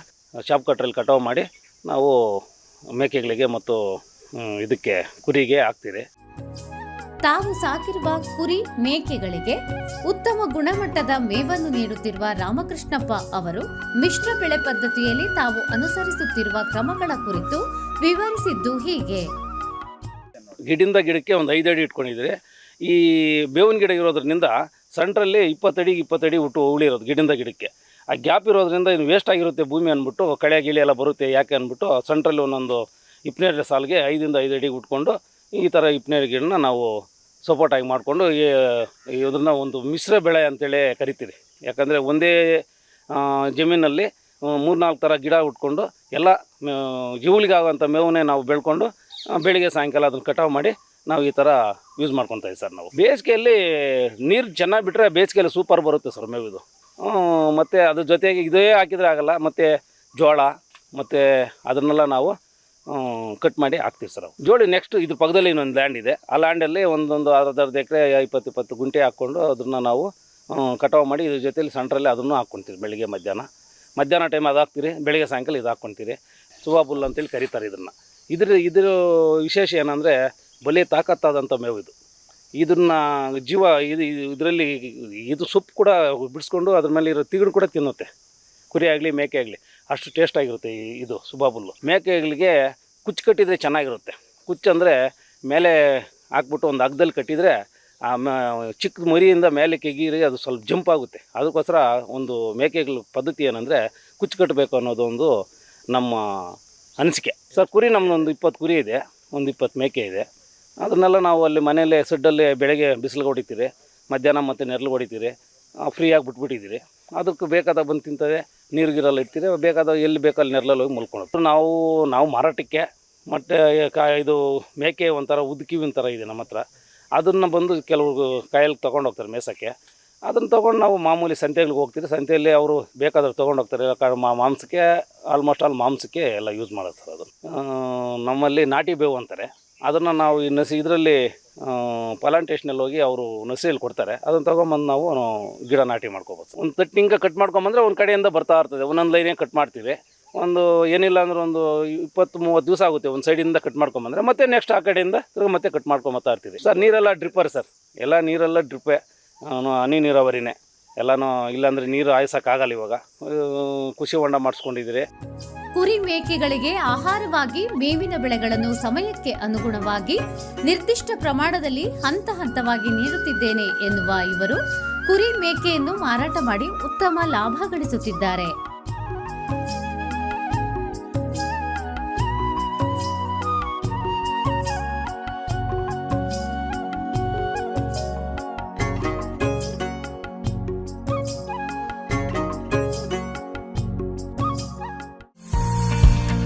Speaker 12: ಶಾಪ್ ಕಟ್ರಲ್ಲಿ ಕಟಾವು ಮಾಡಿ ನಾವು ಮೇಕೆಗಳಿಗೆ ಮತ್ತು ಇದಕ್ಕೆ ಕುರಿಗೆ ಹಾಕ್ತೀರಿ.
Speaker 1: ತಾವು ಸಾಕಿರುವ ಕುರಿ ಮೇಕೆಗಳಿಗೆ ಉತ್ತಮ ಗುಣಮಟ್ಟದ ಮೇವನ್ನು ನೀಡುತ್ತಿರುವ ರಾಮಕೃಷ್ಣಪ್ಪ ಅವರು ಮಿಶ್ರ ಬೆಳೆ ಪದ್ಧತಿಯಲ್ಲಿ ತಾವು ಅನುಸರಿಸುತ್ತಿರುವ ಕ್ರಮಗಳ ಕುರಿತು ವಿವರಿಸಿದ್ದು ಹೀಗೆ.
Speaker 12: ಗಿಡದಿಂದ ಗಿಡಕ್ಕೆ ಒಂದು ಐದು ಅಡಿ ಇಟ್ಕೊಂಡಿದ್ದೀರಿ. ಈ ಬೇವಿನ ಗಿಡ ಇರೋದ್ರಿಂದ ಸೆಂಟ್ರಲ್ಲಿ ಇಪ್ಪತ್ತಡಿ ಇಪ್ಪತ್ತಡಿ ಹುಟ್ಟು ಉಳಿರೋದು ಗಿಡದಿಂದ ಗಿಡಕ್ಕೆ. ಆ ಗ್ಯಾಪ್ ಇರೋದ್ರಿಂದ ಇದು ವೇಸ್ಟ್ ಆಗಿರುತ್ತೆ ಭೂಮಿ ಅಂದ್ಬಿಟ್ಟು, ಕಳೆ ಗಿಳಿ ಎಲ್ಲ ಬರುತ್ತೆ ಯಾಕೆ ಅಂದ್ಬಿಟ್ಟು ಸೆಂಟ್ರಲ್ಲಿ ಒಂದೊಂದು ಇಪ್ನೇರ ಸಾಲಿಗೆ ಐದಿಂದ ಐದು ಅಡಿ ಉಟ್ಕೊಂಡು ಈ ಥರ ಇಪ್ಪನೇರು ಗಿಡನ ನಾವು ಸಪೋರ್ಟಾಗಿ ಮಾಡಿಕೊಂಡು ಇದನ್ನು ಒಂದು ಮಿಶ್ರ ಬೆಳೆ ಅಂತೇಳಿ ಕರಿತೀರಿ. ಯಾಕಂದರೆ ಒಂದೇ ಜಮೀನಲ್ಲಿ ಮೂರು ನಾಲ್ಕು ಥರ ಗಿಡ ಉಟ್ಕೊಂಡು ಎಲ್ಲ ಜೀವಳಿಗಾಗುವಂಥ ಮೇವನ್ನೇ ನಾವು ಬೆಳ್ಕೊಂಡು ಬೆಳಿಗ್ಗೆ ಸಾಯಂಕಾಲ ಅದನ್ನು ಕಟಾವು ಮಾಡಿ ನಾವು ಈ ಥರ ಯೂಸ್ ಮಾಡ್ಕೊತಾ ಇದ್ದೀವಿ ಸರ್ ನಾವು. ಬೇಸಿಗೆಯಲ್ಲಿ ನೀರು ಚೆನ್ನಾಗಿ ಬಿಟ್ಟರೆ ಬೇಸಿಗೆಯಲ್ಲಿ ಸೂಪರ್ ಬರುತ್ತೆ ಸರ್ ಮೇವು ಇದು. ಮತ್ತು ಅದ್ರ ಜೊತೆಗೆ ಇದೇ ಹಾಕಿದರೆ ಆಗಲ್ಲ, ಮತ್ತು ಜೋಳ, ಮತ್ತು ಅದನ್ನೆಲ್ಲ ನಾವು ಕಟ್ ಮಾಡಿ ಹಾಕ್ತೀವಿ ಸರ್ ಜೋಳಿ ನೆಕ್ಸ್ಟ್ ಇದ್ರ ಪಕ್ಕದಲ್ಲಿ ಇನ್ನೊಂದು ಲ್ಯಾಂಡ್ ಇದೆ. ಆ ಲ್ಯಾಂಡಲ್ಲಿ ಒಂದೊಂದು ಅರ್ಧರ್ಧ ಅರ್ಧ ಎಕರೆ ಇಪ್ಪತ್ತು ಇಪ್ಪತ್ತು ಗುಂಟೆ ಹಾಕ್ಕೊಂಡು ಅದನ್ನು ನಾವು ಕಟಾವು ಮಾಡಿ ಇದ್ರ ಜೊತೆಲಿ ಸೆಂಟ್ರಲ್ಲಿ ಅದನ್ನು ಹಾಕ್ಕೊತೀವಿ ಬೆಳಿಗ್ಗೆ, ಮಧ್ಯಾಹ್ನ. ಮಧ್ಯಾಹ್ನ ಟೈಮ್ ಅದು ಹಾಕ್ತೀರಿ, ಬೆಳಿಗ್ಗೆ ಸಾಯಂಕಾಲ ಇದು ಹಾಕ್ಕೊತೀರಿ. ಸುವಾಬುಲ್ ಅಂತೇಳಿ ಕರೀತಾರೆ ಇದನ್ನು ಇದ್ರ ಇದ್ರ ವಿಶೇಷ ಏನಂದರೆ ಬಲಿ ತಾಕತ್ತಾದಂಥ ಮೇವು ಇದು. ಇದನ್ನು ಜೀವ ಇದು ಇದರಲ್ಲಿ ಇದು ಸೊಪ್ಪು ಕೂಡ ಬಿಡಿಸ್ಕೊಂಡು ಅದ್ರ ಮೇಲೆ ಇರೋ ತಿಗಡು ಕೂಡ ತಿನ್ನುತ್ತೆ. ಕುರಿ ಆಗಲಿ, ಮೇಕೆ ಆಗಲಿ, ಅಷ್ಟು ಟೇಸ್ಟ್ ಆಗಿರುತ್ತೆ ಇದು ಸುಬಾಬುಲ್ಲು ಮೇಕೆಗಳಿಗೆ ಕುಚ್ಚು ಕಟ್ಟಿದರೆ ಚೆನ್ನಾಗಿರುತ್ತೆ. ಕುಚ್ಚು ಅಂದರೆ ಮೇಲೆ ಹಾಕ್ಬಿಟ್ಟು ಒಂದು ಅಗ್ಗದಲ್ಲಿ ಕಟ್ಟಿದರೆ ಆ ಚಿಕ್ಕ ಮರಿಯಿಂದ ಮೇಲೆ ಕೆಗೀರಿ ಅದು ಸ್ವಲ್ಪ ಜಂಪ್ ಆಗುತ್ತೆ. ಅದಕ್ಕೋಸ್ಕರ ಒಂದು ಮೇಕೆಗಳ ಪದ್ಧತಿ ಏನಂದರೆ ಕುಚ್ಚು ಕಟ್ಟಬೇಕು ಅನ್ನೋದು ಒಂದು ನಮ್ಮ ಅನಿಸಿಕೆ. ಸರ್, ಕುರಿ ನಮ್ಮದೊಂದು ಇಪ್ಪತ್ತು ಕುರಿ ಇದೆ, ಒಂದು ಇಪ್ಪತ್ತು ಮೇಕೆ ಇದೆ. ಅದನ್ನೆಲ್ಲ ನಾವು ಅಲ್ಲಿ ಮನೆಯಲ್ಲೇ ಸಿಡ್ಡಲ್ಲಿ ಬೆಳಗ್ಗೆ ಬಿಸಿಲು ಹೊಡಿತೀರಿ, ಮಧ್ಯಾಹ್ನ ಮತ್ತು ನೆರಳು ಹೊಡಿತೀರಿ ಫ್ರೀಯಾಗಿ ಬಿಟ್ಬಿಟ್ಟಿದ್ದೀರಿ. ಅದಕ್ಕೆ ಬೇಕಾದ ಬಂದು ತಿಂತದೆ, ನೀರು ಗಿರಲ್ಲಿ ಇಡ್ತೀರಿ, ಬೇಕಾದ ಎಲ್ಲಿ ಬೇಕಲ್ಲಿ ನೆರಳಲ್ಲಿ ಹೋಗಿ ಮಲ್ಕೊಳೋದು. ನಾವು ನಾವು ಮಾರಾಟಕ್ಕೆ ಮತ್ತು ಇದು ಮೇಕೆ ಒಂಥರ ಉದ್ಕಿವಿನ ಒಂಥರ ಇದೆ ನಮ್ಮ ಹತ್ರ. ಅದನ್ನು ಬಂದು ಕೆಲವು ಕಾಯಲ್ಲಿ ತೊಗೊಂಡು ಹೋಗ್ತಾರೆ ಮೇಸಕ್ಕೆ. ಅದನ್ನು ತೊಗೊಂಡು ನಾವು ಮಾಮೂಲಿ ಸಂತೆಗಳಿಗೆ ಹೋಗ್ತೀರಿ, ಸಂತೆಯಲ್ಲಿ ಅವರು ಬೇಕಾದ್ರೆ ತೊಗೊಂಡು ಹೋಗ್ತಾರೆ. ಮಾಂಸಕ್ಕೆ ಆಲ್ಮೋಸ್ಟ್ ಆಲ್ ಮಾಂಸಕ್ಕೆ ಎಲ್ಲ ಯೂಸ್ ಮಾಡೋದು ಸರ್ ಅದು. ನಮ್ಮಲ್ಲಿ ನಾಟಿ ಬೇವು ಅಂತಾರೆ. ಅದನ್ನು ನಾವು ಈ ನಸಿ ಇದರಲ್ಲಿ ಪ್ಲಾಂಟೇಷನಲ್ಲಿ ಹೋಗಿ ಅವರು ನಸಿಯಲ್ಲಿ ಕೊಡ್ತಾರೆ. ಅದನ್ನು ತೊಗೊಂಬಂದು ನಾವು ಗಿಡ ನಾಟಿ ಮಾಡ್ಕೋಬೋದು. ಒಂದು ತಟ್ಟು ಹಿಂಗೆ ಕಟ್ ಮಾಡ್ಕೊಂಬಂದ್ರೆ ಒಂದು ಕಡೆಯಿಂದ ಬರ್ತಾ ಇರ್ತದೆ. ಒಂದೊಂದು ಲೈನೇ ಕಟ್ ಮಾಡ್ತೀವಿ. ಒಂದು ಏನಿಲ್ಲ ಅಂದ್ರೆ ಒಂದು ಇಪ್ಪತ್ತು ಮೂವತ್ತು ದಿವಸ ಆಗುತ್ತೆ. ಒಂದು ಸೈಡಿಂದ ಕಟ್ ಮಾಡ್ಕೊಂಬಂದ್ರೆ. ಮತ್ತೆ ನೆಕ್ಸ್ಟ್ ಆ ಕಡೆಯಿಂದ ತಿರ್ಗಿ ಮತ್ತೆ ಕಟ್ ಮಾಡ್ಕೊಂಬತ್ತಾ ಇರ್ತೀವಿ. ಸರ್, ನೀರೆಲ್ಲ ಡ್ರಿಪ್ಪರ್ ಸರ್. ಎಲ್ಲ ನೀರೆಲ್ಲ ಡ್ರಿಪ್ಪೇ ಹನಿ ನೀರಾವರಿನೇ. ಎಲ್ಲನೂ ಇಲ್ಲಾಂದರೆ ನೀರು ಹಾಯ್ಸೋಕ್ಕಾಗಲ್ಲ ಇವಾಗ. ಕೃಷಿ ಹೊಂಡ ಮಾಡಿಸ್ಕೊಂಡಿದ್ದೀರಿ.
Speaker 1: ಕುರಿ ಮೇಕೆಗಳಿಗೆ ಆಹಾರವಾಗಿ ಮೇವಿನ ಬೆಳೆಗಳನ್ನು ಸಮಯಕ್ಕೆ ಅನುಗುಣವಾಗಿ ನಿರ್ದಿಷ್ಟ ಪ್ರಮಾಣದಲ್ಲಿ ಹಂತ ಹಂತವಾಗಿ ನೀಡುತ್ತಿದ್ದೇನೆ ಎನ್ನುವ ಇವರು ಕುರಿ ಮೇಕೆಯನ್ನು ಮಾರಾಟ ಮಾಡಿ ಉತ್ತಮ ಲಾಭ ಗಳಿಸುತ್ತಿದ್ದಾರೆ.